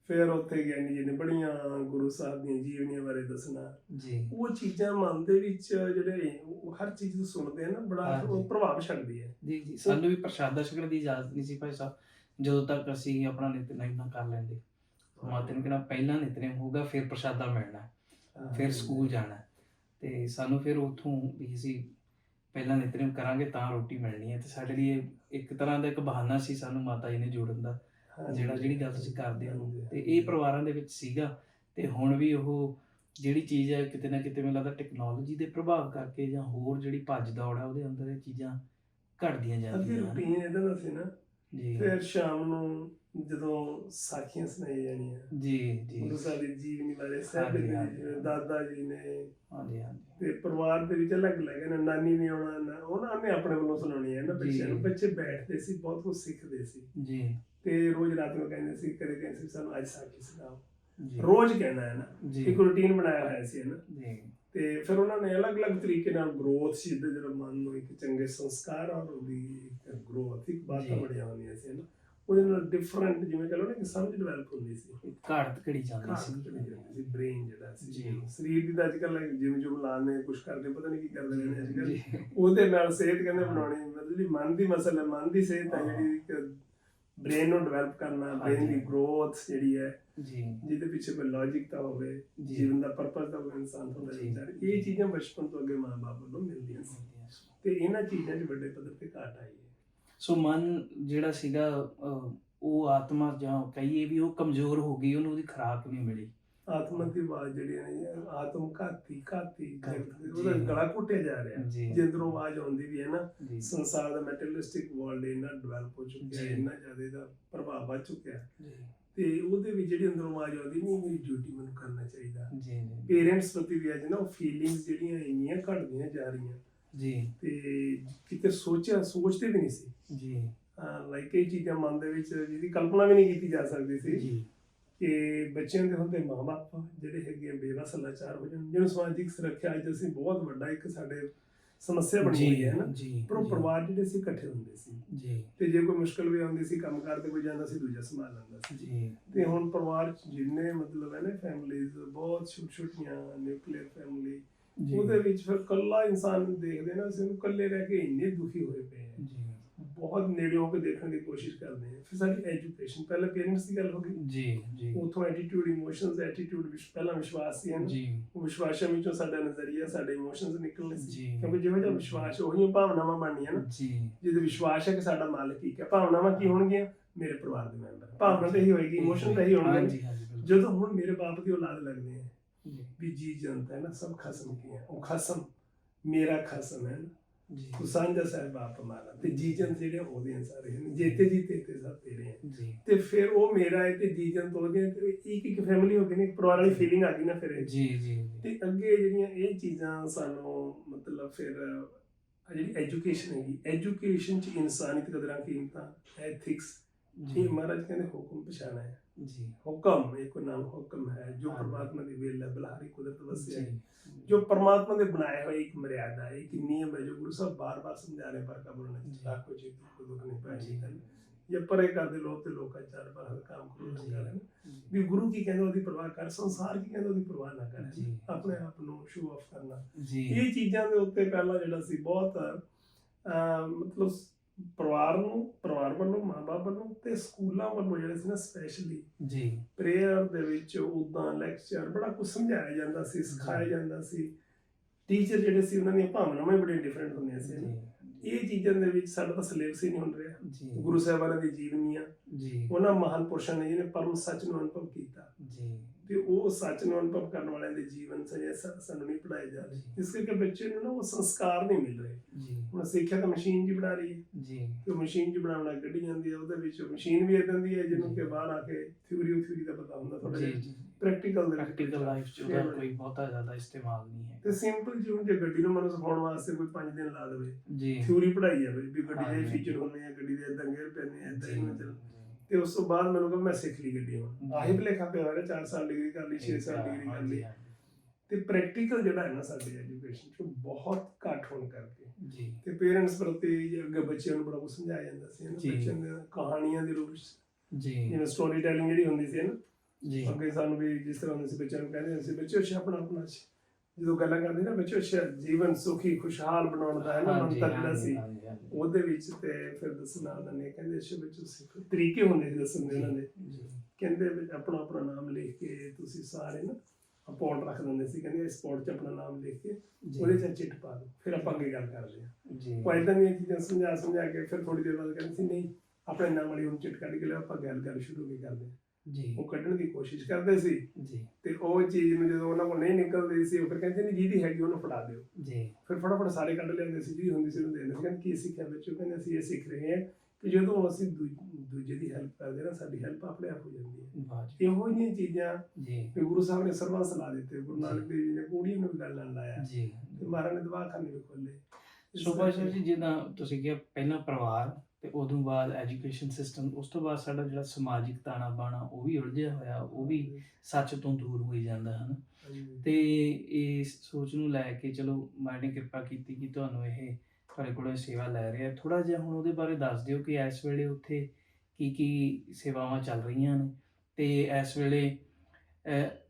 ਫਿਰ ਉੱਥੇ ਗਿਆਨੀ ਜੀ ਨੇ ਬੜੀਆਂ ਗੁਰੂ ਸਾਹਿਬ ਦੀਆਂ ਜੀਵਨੀਆਂ ਬਾਰੇ ਦੱਸਣਾ। ਜੀ। ਉਹ ਚੀਜ਼ਾਂ ਮਨ ਦੇ ਵਿੱਚ ਜਿਹੜੇ ਹਰ ਚੀਜ਼ ਨੂੰ ਸੁਣਦੇ ਆ ਨਾ ਬੜਾ ਪ੍ਰਭਾਵ ਛੱਡਦੀ ਹੈ। ਜੀ ਜੀ। ਸਾਨੂੰ ਵੀ ਪ੍ਰਸ਼ਾਦਾ ਛਕਣ ਦੀ ਇਜਾਜ਼ਤ ਨਹੀਂ ਸੀ ਭਾਈ ਸਾਹਿਬ ਜਦੋਂ ਤੱਕ ਅਸੀਂ ਆਪਣਾ ਨਿਤਨੇਮ ਨਾ ਕਰ ਲੈਂਦੇ। ਮਾਤੇ ਨੇ ਕਿਹਾ ਪਹਿਲਾਂ ਨਿਤਨੇਮ ਹੋਊਗਾ ਫਿਰ ਪ੍ਰਸ਼ਾਦਾ ਮਿਲਣਾ ਫਿਰ ਸਕੂਲ ਜਾਣਾ ਤੇ ਸਾਨੂੰ ਫਿਰ ਉੱਥੋਂ ਵੀ ਅਸੀਂ ਪਹਿਲਾਂ ਨਿਤਨੇਮ ਕਰਾਂਗੇ ਤਾਂ ਰੋਟੀ ਮਿਲਣੀ ਹੈ। ਤੇ ਸਾਡੇ ਲਈ ਇੱਕ ਤਰ੍ਹਾਂ ਦਾ ਇੱਕ ਬਹਾਨਾ ਸੀ ਸਾਨੂੰ ਮਾਤਾ ਜੀ ਨੇ ਜੋੜਨ ਦਾ। ਜਿਹੜਾ ਜਿਹੜੀ ਗੱਲ ਤੁਸੀਂ ਕਰਦੇ ਹੋ। ਤੇ ਇਹ ਪਰਿਵਾਰਾਂ ਦੇ ਵਿੱਚ ਸੀਗਾ। ਤੇ ਹੁਣ ਵੀ ਉਹ ਜਿਹੜੀ ਚੀਜ਼ ਹੈ ਕਿਤੇ ਨਾ ਕਿਤੇ ਮੈਨੂੰ ਲੱਗਦਾ ਟੈਕਨੋਲੋਜੀ ਦੇ ਪ੍ਰਭਾਵ ਕਰਕੇ ਜਾਂ ਹੋਰ ਜਿਹੜੀ ਭੱਜ ਦੌੜ ਹੈ ਉਹਦੇ ਅੰਦਰ ਇਹ ਚੀਜ਼ਾਂ ਘਟਦੀਆਂ ਜਾਂਦੀਆਂ ਹਨ। ਰੂਟੀਨ ਇਹਦਾ ਸੀ ਨਾ। ਜੀ। ਫਿਰ ਸ਼ਾਮ ਨੂੰ ਜਦੋਂ ਸਾਖੀਆਂ ਸੁਣਾਈ ਜਾਣੀਆਂ ਜੀ ਜੀ। ਗੁਰੂ ਸਾਹਿਬ ਦੀ ਜੀਵਨੀ ਬਾਰੇ ਦੇ। ਜਿਵੇਂ ਦਾਦਾ ਜੀ ਨੇ ਹਾਂਜੀ ਹਾਂਜੀ। ਤੇ ਪਰਿਵਾਰ ਦੇ ਵਿੱਚ ਅਲੱਗ ਅਲੱਗ ਨਾ ਨਾਨੀ ਨੇ ਆਉਣਾ ਨਾ ਉਹਨਾਂ ਨੇ ਆਪਣੇ ਵੱਲੋਂ ਸੁਣਾਉਣੀ ਹੈ ਨਾ ਬੱਚਿਆਂ ਨੂੰ। ਬੱਚੇ ਬੈਠਦੇ ਸੀ ਬਹੁਤ ਕੁਝ ਸਿੱਖਦੇ ਸੀ। ਜੀ। ਤੇ ਰੋਜ਼ ਰਾਤ ਨੂੰ ਕਹਿੰਦੇ ਸੀ ਕਦੇ ਕਹਿੰਦੇ ਸੀ ਸਾਨੂੰ ਅੱਜ ਸਾਖੀ ਸੁਣਾਓ। ਜੀ। ਰੋਜ਼ ਕਹਿਣਾ ਹੈ ਨਾ। ਇੱਕ ਰੂਟੀਨ ਬਣਾਇਆ ਹੋਇਆ ਸੀ ਨਾ। ਜੀ। ਤੇ ਫਿਰ ਉਹਨਾਂ ਨੇ ਅਲੱਗ-ਅਲੱਗ ਤਰੀਕੇ ਨਾਲ ਗਰੋਥ ਸੀ ਜਿਹੜਾ ਮਨ ਨੂੰ ਇੱਕ ਚੰਗੇ ਸੰਸਕਾਰ ਔਰ ਉਹਦੀ ਗਰੋਥ ਇੱਕ ਬਾਤਾਂ ਜੀ। ਬੜੀਆਂ ਹੁੰਦੀਆਂ ਸੀ ਨਾ? ਉਹਦੇ ਨਾਲ ਡਿਫਰੈਂਟ ਜਿਵੇਂ ਕਹ ਲਓ ਨਾ ਕਿ ਸਮਝ ਡਿਵੈਲਪ ਹੁੰਦੀ ਸੀ। ਘਾਟ ਘੜੀ ਜਾਂਦੀ ਸੀ। ਸੀ ਬ੍ਰੇਨ ਜਿਹੜਾ ਸੀ। ਜੀ। ਸਰੀਰ ਦੀ ਤਾਂ ਅੱਜ ਕੱਲ ਜਿਮ ਜੁਮ ਲਾਣੇ ਕੁਝ ਕਰਦੇ ਪਤਾ ਨਹੀਂ ਕੀ ਕਰਦੇ ਨੇ ਅੱਜ ਕੱਲ ਜੀ। ਉਹਦੇ ਨਾਲ ਸਿਹਤ ਕਹਿੰਦੇ ਬਣਾਉਣੀ? ਮਤਲਬ ਜਿਹੜੀ ਮਨ ਦੀ ਮਸਲ ਹੈ ਮਨ ਦੀ ਸਿਹਤ ਹੈ ਜਿਹੜੀ ਬ੍ਰੇਨ ਨੂੰ ਡਿਵੈਲਪ ਕਰਨਾ ਬ੍ਰੇਨ ਦੀ। ਗਰੋਥ ਜਿਹੜੀ ਹੈ ਜੀ। ਜਿਹਦੇ ਪਿੱਛੇ ਕੋਈ ਲੌਜੀਕ ਤਾਂ ਹੋਵੇ ਜੀ। ਜੀਵਨ ਦਾ ਪਰਪਸ ਤਾਂ ਹੋਵੇ ਇਨਸਾਨ ਜੀ। ਵਿਚਾਰ ਇਹ ਚੀਜ਼ਾਂ ਬਚਪਨ ਤੋਂ ਅੱਗੇ ਮਾਂ-ਬਾਪ ਵੱਲੋਂ ਮਿਲਦੀਆਂ ਸੀ। ਤੇ ਇਹਨਾਂ ਚੀਜ਼ਾਂ 'ਚ ਵੱਡੇ ਪੱਧਰ ਤੇ ਘਾਟ ਆਈ। ਸੋ ਮਨ ਜਿਹੜਾ ਸੀਗਾ ਉਹ ਆਤਮਾ ਜਾਂ ਕਹੀਏ ਵੀ ਉਹ ਕਮਜ਼ੋਰ ਹੋ ਗਈ ਉਹਨੂੰ ਉਹਦੀ ਖੁਰਾਕ ਨਹੀਂ ਮਿਲੀ। ਆਤਮਾ ਦੀ ਆਵਾਜ਼ ਜਿਹੜੀਆਂ ਨੇ ਆਤਮ ਘਾਤੀ ਘਾਤੀ ਉਹਦਾ। ਗਲਾ ਘੁੱਟਿਆ ਜਾ ਰਿਹਾ। ਜੀ। ਜੇ ਅੰਦਰੋਂ ਆਵਾਜ਼ ਆਉਂਦੀ ਵੀ ਹੈ ਨਾ ਸੰਸਾਰ ਦਾ ਮੈਟਰੀਅਲਿਸਟਿਕ ਵਰਲਡ ਇੰਨਾ ਡਿਵੈਲਪ ਹੋ ਚੁੱਕਿਆ ਹੈ। ਇੰਨਾ ਜ਼ਿਆਦਾ ਇਹਦਾ ਪ੍ਰਭਾਵ ਵੱਧ ਚੁੱਕਿਆ। ਹੈ ਤੇ ਉਹਦੇ ਵਿੱਚ ਜਿਹੜੀ ਅੰਦਰੋਂ ਆਵਾਜ਼ ਆਉਂਦੀ ਨਹੀਂ ਮੇਰੀ ਡਿਊਟੀ ਮੈਨੂੰ ਕਰਨਾ ਚਾਹੀਦਾ। ਜੀ ਜੀ। ਪੇਰੈਂਟਸ ਪ੍ਰਤੀ ਵੀ ਅੱਜ ਨਾ ਉਹ ਫੀਲਿੰਗਸ ਜਿਹੜੀਆਂ ਇੰਨੀਆਂ ਘਟਦੀਆਂ ਜਾ ਰਹੀਆਂ ਜੀ। ਤੇ ਕਿਤੇ ਸੋਚਿਆ ਸੋਚਦੇ ਵੀ ਨਹੀਂ ਸੀ। ਜੀ। ਲਾਈਕ ਇਹ ਚੀਜ਼ਾਂ ਮਨ ਦੇ ਵਿੱਚ ਜਿਹਦੀ ਕਲਪਨਾ ਵੀ ਨਹੀਂ ਕੀਤੀ ਜਾ ਸਕਦੀ ਸੀ ਜੀ। ਕਿ ਬੱਚਿਆਂ ਦੇ ਹੁੰਦੇ ਮਾਪੇ ਜਿਹੜੇ ਹੈਗੇ ਬੇਵਸ ਲਾਚਾਰ ਹੋ ਜਾਣ ਜਿਹਨੂੰ ਸਮਾਜਿਕ ਸੁਰੱਖਿਆ ਅੱਜ ਅਸੀਂ ਬਹੁਤ ਵੱਡਾ ਇੱਕ ਸਾਡੇ ਸਮੱਸਿਆ ਬਣੀ ਹੋਈ ਹੈ ਨਾ। ਪਰ ਉਹ ਪਰਿਵਾਰ ਜਿਹੜੇ ਸੀ ਇਕੱਠੇ ਹੁੰਦੇ ਸੀ। ਜੀ। ਤੇ ਜੇ ਕੋਈ ਮੁਸ਼ਕਲ ਵੀ ਆਉਂਦੀ ਸੀ ਕੰਮ ਕਰਦੇ ਕੋਈ ਜਾਂਦਾ ਸੀ ਦੂਜਾ ਸੰਭਾਲ ਲੈਂਦਾ ਸੀ। ਜੀ। ਤੇ ਹੁਣ ਪਰਿਵਾਰ ਜਿੰਨੇ ਮਤਲਬ ਹੈ ਨਾ ਫੈਮਿਲੀਜ਼ ਬਹੁਤ ਛੋਟ ਛੋਟੀਆਂ ਨਿਊਕਲੀਅਰ ਫੈਮਿਲੀ ਜੀ। ਉਹਦੇ ਵਿੱਚ ਫਿਰ ਕੱਲਾ ਇਨਸਾਨ ਦੇਖਦੇ ਨਾ ਅਸੀਂ ਉਹਨੂੰ ਇਕੱਲੇ ਰਹਿ ਕੇ ਇੰਨੇ ਦੁਖੀ ਹੋਏ ਪਏ ਆ। ਜੀ। ਬਹੁਤ ਨੇੜੇ ਹੋ ਕੇ ਦੇਖਣ ਦੀ ਕੋਸ਼ਿਸ਼ ਕਰਦੇ ਆ। ਫਿਰ ਸਾਡੀ ਐਜੂਕੇਸ਼ਨ ਪਹਿਲਾਂ ਪੇਰੈਂਟਸ ਦੀ ਗੱਲ ਹੋ ਗਈ। ਜੀ ਜੀ। ਉਥੋਂ ਐਟੀਟਿਊਡ ਇਮੋਸ਼ਨਸ ਐਟੀਟਿਊਡ ਵਿੱਚ ਪਹਿਲਾਂ ਵਿਸ਼ਵਾਸ ਸੀ ਹੈ ਨਾ ਜੀ। ਉਹ ਵਿਸ਼ਵਾਸਾਂ ਵਿੱਚੋਂ ਸਾਡਾ ਨਜ਼ਰੀਆ ਸਾਡੇ ਇਮੋਸ਼ਨਸ ਨਿਕਲਣੇ ਸੀ। ਜੀ। ਕਿਉਂਕਿ ਜਿਹੋ ਜਿਹਾ ਵਿਸ਼ਵਾਸ ਉਹੀ ਭਾਵਨਾਵਾਂ ਬਣਨੀਆਂ ਨਾ। ਜੀ। ਜਿਹਦੇ ਵਿਸ਼ਵਾਸ ਹੈ ਕਿ ਸਾਡਾ ਮਾਲਕ ਹੀ ਹੈ। ਭਾਵਨਾਵਾਂ ਕੀ ਹੋਣਗੀਆਂ? ਮੇਰੇ ਪਰਿਵਾਰ ਦੇ ਮੈਂਬਰ। ਭਾਵਨਾ ਤਾਂ ਇਹੀ ਹੋਏਗੀ ਇਮੋਸ਼ਨ ਤਾਂ ਇਹੀ ਹੋਣਗੇ ਹਾਂਜੀ ਹਾਂਜੀ ਬਿਲਕੁਲ। ਜਦੋਂ ਹੁਣ ਮੇਰੇ ਬਾਪ ਦੀ ਔਲਾਦ ਲੱਗਦੇ ਆ ਵੀ ਜੀ ਜਨਤਾ ਹੈ ਨਾ ਸਭ ਖਸਮ ਕੀ ਹੈ ਉਹ ਖਸਮ ਮੇਰਾ ਖਸਮ ਹੈ ਜੀ। ਤੂੰ ਸਾਂਝਾ ਸਾਹਿਬ ਬਾਪ ਹਮਾਰਾ ਤੇ ਜੀ ਜਨ ਜਿਹੜੇ ਉਹਦੇ ਸਾਰੇ। ਨੇ ਜੇਤੇ ਜੀ ਤੇ ਸਭ ਤੇਰੇ ਹੈ ਤੇ ਫਿਰ ਉਹ ਮੇਰਾ ਹੈ ਤੇ ਜੀ ਜਨ ਤੋਂ ਉਹਦੇ ਤੇ ਇੱਕ ਇੱਕ ਫੈਮਿਲੀ ਹੋ ਗਈ ਨੇ ਇੱਕ ਪਰਿਵਾਰ ਵਾਲੀ ਫੀਲਿੰਗ ਆ ਗਈ ਨਾ ਫਿਰ। ਜੀ ਜੀ ਤੇ ਅੱਗੇ ਜਿਹੜੀਆਂ ਇਹ ਚੀਜ਼ਾਂ ਸਾਨੂੰ ਮਤਲਬ ਫਿਰ ਜਿਹੜੀ ਐਜੂਕੇਸ਼ਨ ਹੈਗੀ ਐਜੂਕੇਸ਼ਨ ਚ ਇਨਸਾਨੀਅਤ ਕਦਰਾਂ ਕੀਮਤਾਂ ਐਥਿਕਸ ਜੀ। ਮਹਾਰਾਜ ਕਹਿੰਦੇ ਹੁਕਮ ਪਛਾਣਾ ਹੈ ਜੀ ਹੁਕਮ ਇੱਕ ਨਾਮ ਹੁਕਮ ਹੈ ਜੋ ਹਾਂ। ਪਰਮਾਤਮਾ ਦੀ ਵੇਲ ਹੈ ਬਲਹਾਰੀ ਕੁਦਰਤ ਵਸਿਆ ਹੈ ਜੀ ਪਰਮਾਤਮਾ ਦੇ ਬਣਾਏ ਹੋਏ ਇੱਕ ਮਰਿਆਦਾ ਹੈ ਇੱਕ ਨਿਯਮ ਹੈ ਜੋ ਗੁਰੂ ਸਾਹਿਬ ਬਾਰ-ਬਾਰ ਸਮਝਾ ਰਹੇ ਪਰ ਕਬਰ ਜੀ। ਨਹੀਂ ਰੱਖੋ ਜੀ ਕੋਈ ਦੁੱਖ ਨਹੀਂ ਪਾਈ ਜੀ। ਜੀ ਪਰੇ ਕਰਦੇ ਲੋਕ ਤੇ ਲੋਕਾਂ ਚਾਰ ਪਰ ਹਰ ਕੰਮ ਕਰੋ ਜੀ। ਲੰਗਾ ਰਹੇ ਵੀ ਗੁਰੂ ਕੀ ਕਹਿੰਦਾ ਉਹਦੀ ਪਰਵਾਹ ਕਰ ਸੰਸਾਰ ਕੀ ਕਹਿੰਦਾ ਉਹਦੀ ਪਰਵਾਹ ਨਾ ਕਰ। ਆਪਣੇ ਆਪ ਨੂੰ ਸ਼ੋ ਆਫ ਕਰਨਾ ਇਹ ਚੀਜ਼ਾਂ ਦੇ ਉੱਤੇ ਪਹਿਲਾਂ ਜਿਹੜਾ ਸੀ ਬਹੁਤ ਮਤਲਬ ਪਰਿਵਾਰ ਨੂੰ ਪਰਿਵਾਰ ਵੱਲੋਂ ਮਾਪੇ ਵੱਲੋਂ ਤੇ ਸਕੂਲਾਂ ਵੱਲੋਂ ਜਿਹੜੇ ਸੀ ਨਾ ਸਪੈਸ਼ਲੀ ਜੀ ਪ੍ਰੇਅਰ ਦੇ ਵਿੱਚ ਉਦਾਂ ਲੈਕਚਰ ਬੜਾ ਕੁਝ ਸਮਝਾਇਆ ਜਾਂਦਾ ਸੀ ਸਿਖਾਇਆ ਜਾਂਦਾ ਸੀ ਟੀਚਰ ਜਿਹੜੇ ਸੀ ਉਹਨਾਂ ਦੀਆਂ ਭਾਵਨਾਵਾਂ ਬੜੀਆਂ ਡਿਫਰੈਂਟ ਹੁੰਦੀਆਂ ਸੀ। ਇਹ ਚੀਜ਼ਾਂ ਦੇ ਵਿੱਚ ਸਾਡਾ ਤਾਂ ਸਿਲੇਬਸ ਹੀ ਨਹੀਂ ਹੁੰਦ ਰਿਹਾ ਗੁਰੂ ਸਾਹਿਬਾਨਾਂ ਦੀ ਜੀਵਨੀਆਂ ਜੀ ਉਹਨਾਂ ਮਹਾਨ ਪੁਰਸ਼ਾਂ ਨੇ ਜਿਹਨੇ ਪਰਮ ਸੱਚ ਨੂੰ ਅਨੁਭਵ ਕੀਤਾ ਜੀ ਤੇ ਉਹ ਸੱਚ ਨੂੰ ਅਨੁਭਵ ਕਰਨ ਵਾਲਿਆਂ ਦੇ ਜੀਵਨ ਸਜੇ ਸਾਨੂੰ ਨਹੀਂ ਪੜਾਏ ਜਾ ਰਹੇ। ਇਸ ਕਰਕੇ ਬੱਚੇ ਨੂੰ ਨਾ ਉਹ ਸੰਸਕਾਰ ਨਹੀਂ ਮਿਲ ਰਹੇ। ਜੀ। ਹੁਣ ਸਿੱਖਿਆ ਤਾਂ ਮਸ਼ੀਨ ਜੀ ਬਣਾ ਰਹੀ ਹੈ। ਜੀ। ਤੇ ਮਸ਼ੀਨ ਜੀ ਬਣਾਉਣਾ ਗੱਡੀ ਜਾਂਦੀ ਹੈ ਉਹਦੇ ਵਿੱਚ ਮਸ਼ੀਨ ਵੀ ਇਦਾਂ ਦੀ ਹੈ ਜਿਹਨੂੰ। ਕਿ ਬਾਹਰ ਆ ਕੇ ਥਿਊਰੀ ਥਿਊਰੀ ਦਾ ਪਤਾ ਹੁੰਦਾ ਥੋੜਾ ਜਿਹਾ। ਪ੍ਰੈਕਟੀਕਲ ਦੇ ਪ੍ਰੈਕਟੀਕਲ ਲਾਈਫ ਚ ਉਹਦਾ ਕੋਈ ਬਹੁਤਾ ਜ਼ਿਆਦਾ ਇਸਤੇਮਾਲ ਨਹੀਂ ਹੈ। ਤੇ ਸਿੰਪਲ ਜੀ ਹੁਣ ਜੇ ਗੱਡੀ ਨੂੰ ਮੈਨੂੰ ਸਿਖਾਉਣ ਵਾਸਤੇ ਕੋਈ 5 ਦਿਨ ਲਾ ਦੇਵੇ। ਜੀ। ਥਿਊਰੀ ਪੜਾਈ ਜਾਵੇ ਵੀ ਗੱਡੀ ਦੇ। ਫੀਚਰ ਹੁੰਦੇ ਆ ਗੱਡੀ ਦੇ ਇਦਾਂ ਗੇਅਰ ਪੈਣੇ ਆ ਇਦਾਂ ਹੀ ਮੈਂ ਚੱਲ ਤੇ ਉਸ ਤੋਂ ਬਾਅਦ ਮੈਨੂੰ ਕਹਿੰਦਾ ਮੈਂ ਸਿੱਖ ਲਈ ਗੱਡੀ ਹੁਣ। ਆਹੀ ਭਲੇਖਾ ਪਿਆ ਹੋਇਆ 4 ਸਾਲ ਡਿਗਰੀ ਕਰ ਲਈ 6 ਸਾਲ ਡਿਗਰੀ ਕਰ ਲਈ। ਤੇ ਪ੍ਰੈਕਟੀਕਲ ਜਿਹੜਾ ਹੈ ਨਾ ਸਾਡੇ ਐਜੂਕੇਸ਼ਨ ਚ ਬਹੁਤ ਘੱਟ ਹੋਣ ਕਰਕੇ। ਜੀ। ਤੇ ਪੇਰੈਂਟਸ ਪ੍ਰਤੀ ਜਾਂ ਅੱਗੇ ਬੱਚਿਆਂ ਨੂੰ ਬੜਾ ਕੁਝ ਸਮਝਾਇਆ ਜਾਂਦਾ ਸੀ ਨਾ। ਬੱਚਿਆਂ ਦੀਆਂ ਕਹਾਣੀਆਂ ਦੇ ਰੂਪ ਚ। ਜੀ। ਜਿਵੇਂ ਸਟੋਰੀ ਟੈਲਿੰਗ ਜਿਹੜੀ ਹੁੰਦੀ ਸੀ ਨਾ। ਜੀ। ਅੱਗੇ ਸਾਨੂੰ ਵੀ ਜਿਸ ਤਰ੍ਹਾਂ ਹੁੰਦੇ ਸੀ ਬੱਚਿਆਂ ਨੂੰ ਕਹਿੰਦੇ ਹੁੰਦੇ ਸੀ ਬੱਚਿਓ ਅੱਛਾ ਆਪਣਾ ਆਪਣਾ ਜਦੋਂ ਗੱਲਾਂ ਕਰਦੇ ਨਾ ਬੱਚਿਓ ਅੱਛਾ ਜੀਵਨ ਸੁਖੀ ਖੁਸ਼ਹਾਲ ਬਣਾਉਣ ਦਾ ਹੈ ਨਾ ਹਾਂਜੀ, ਸੀ। ਉਹਦੇ ਵਿੱਚ ਤੇ ਫਿਰ ਦੱਸਣਾ ਉਹਨਾਂ ਨੇ ਕਹਿੰਦੇ ਅੱਛਾ ਬੱਚੋ ਸਿੱਖੋ ਤਰੀਕੇ ਹੁੰਦੇ ਸੀ ਦੱਸਣ ਦੇ ਉਹਨਾਂ ਦੇ। ਕਹਿੰਦੇ ਆਪਣਾ ਆਪਣਾ ਨਾਮ ਲਿਖ ਕੇ ਤੁਸੀਂ ਸਾਰੇ ਨਾ ਪੌਂਡ ਰੱਖ ਦਿੰਦੇ ਸੀ ਕਹਿੰਦੇ ਇਸ ਪੌਂਡ 'ਚ ਆਪਣਾ ਨਾਮ ਲਿਖ ਕੇ ਉਹਦੇ 'ਚ ਚਿੱਟ ਪਾ ਦਿਓ ਫਿਰ ਆਪਾਂ ਅੱਗੇ ਗੱਲ ਕਰਦੇ ਹਾਂ। ਜੀ। ਉਹ ਇਦਾਂ ਦੀਆਂ ਚੀਜ਼ਾਂ ਸਮਝਾ ਸਮਝਾ ਕੇ ਫਿਰ ਥੋੜੀ ਦੇਰ ਬਾਅਦ ਕਹਿੰਦੇ ਸੀ ਨਹੀਂ ਆਪਣੇ ਨਾਮ ਵਾਲੀ ਹੁਣ ਚਿੱਟ ਕੱਢ ਕੇ ਲਿਆ ਆਪਾਂ ਗੱਲ ਗੱਲ ਸ਼ੁਰੂ ਵੀ ਕਰਦੇ ਹਾਂ। ਜੀ। ਉਹ ਕੱਢਣ ਦੀ ਕੋਸ਼ਿਸ਼ ਕਰਦੇ ਸੀ। ਜੀ। ਤੇ ਉਹ ਚੀਜ਼ ਨੂੰ ਜਦੋਂ ਉਹਨਾਂ ਕੋਲ ਨਹੀਂ ਨਿਕਲਦੀ ਸੀ ਉਹ ਫਿਰ ਕਹਿੰਦੇ ਨਹੀਂ ਜਿਹਦੀ ਹੈਗੀ ਉਹਨੂੰ ਫੜਾ ਦਿਓ। ਜੀ। ਫਿਰ ਫਟਾਫਟ ਸਾਰੇ ਕੱਢ ਲੈਂਦੇ ਸੀ ਜਿਹਦੀ ਹੁੰਦੀ ਸੀ ਉਹਨੂੰ ਦੇ ਦਿੰਦੇ ਸੀ। ਕਹਿੰਦੇ ਕੀ ਸਿੱਖਿਆ ਬੱਚੋ ਕਹਿੰਦੇ ਅਸੀਂ ਇਹ ਸਿੱਖ ਰਹੇ ਹਾਂ ਕਿ ਜਦੋਂ ਅਸੀਂ ਦੂਜੇ ਦੀ ਹੈਲਪ ਕਰਦੇ ਨਾ ਸਾਡੀ ਹੈਲਪ ਆਪਣੇ ਆਪ ਹੋ ਜਾਂਦੀ ਹੈ। ਵਾਹ ਜੀ। ਇਹੋ ਜਿਹੀਆਂ ਚੀਜ਼ਾਂ ਜੀ। ਵੀ ਗੁਰੂ ਸਾਹਿਬ ਨੇ ਸਰਵਾਂ ਸਲਾ ਦਿੱਤੇ ਗੁਰੂ ਨਾਨਕ ਦੇਵ ਜੀ ਨੇ ਕੁੜੀਆਂ ਨੂੰ ਗੱਲ ਨਾਲ ਲਾਇਆ। ਜੀ। ਤੇ ਮਹਾਰਾਜ ਨੇ ਦਵਾਖਾਨੇ ਵੀ ਖੋਲੇ ਸੋ ਭਾਈ ਸਾਹਿਬ ਜੀ ਜਿੱਦਾਂ ਤੁਸੀਂ ਕਿਹਾ ਪਹਿਲਾਂ ਪਰਿਵਾਰ ਤੇ ਉਦੋਂ ਬਾਅਦ ਐਜੂਕੇਸ਼ਨ ਸਿਸਟਮ ਉਸ ਤੋਂ ਬਾਅਦ ਸਾਡਾ ਜਿਹੜਾ ਸਮਾਜਿਕ ਤਾਣਾ ਬਾਣਾ ਉਹ ਵੀ ਉਲਝਿਆ ਹੋਇਆ ਉਹ ਵੀ ਸੱਚ ਤੋਂ ਦੂਰ ਹੋਈ ਜਾਂਦਾ ਹਨ? ਤੇ ਇਸ ਸੋਚ ਨੂੰ ਲੈ ਕੇ ਚਲੋ ਮਾਂ ਨੇ ਕਿਰਪਾ ਕੀਤੀ ਕਿ ਤੁਹਾਨੂੰ ਇਹ ਤੁਹਾਡੇ ਕੋਲੋਂ ਸੇਵਾ ਲੈ ਰਿਹਾ। ਥੋੜਾ ਜਿਹਾ ਹੁਣ ਉਹਦੇ ਬਾਰੇ ਦੱਸ ਦਿਓ ਕਿ ਇਸ ਵੇਲੇ ਉੱਥੇ ਕੀ ਕੀ ਸੇਵਾਵਾਂ ਚੱਲ ਰਹੀਆਂ ਨੇ। ਤੇ ਇਸ ਵੇਲੇ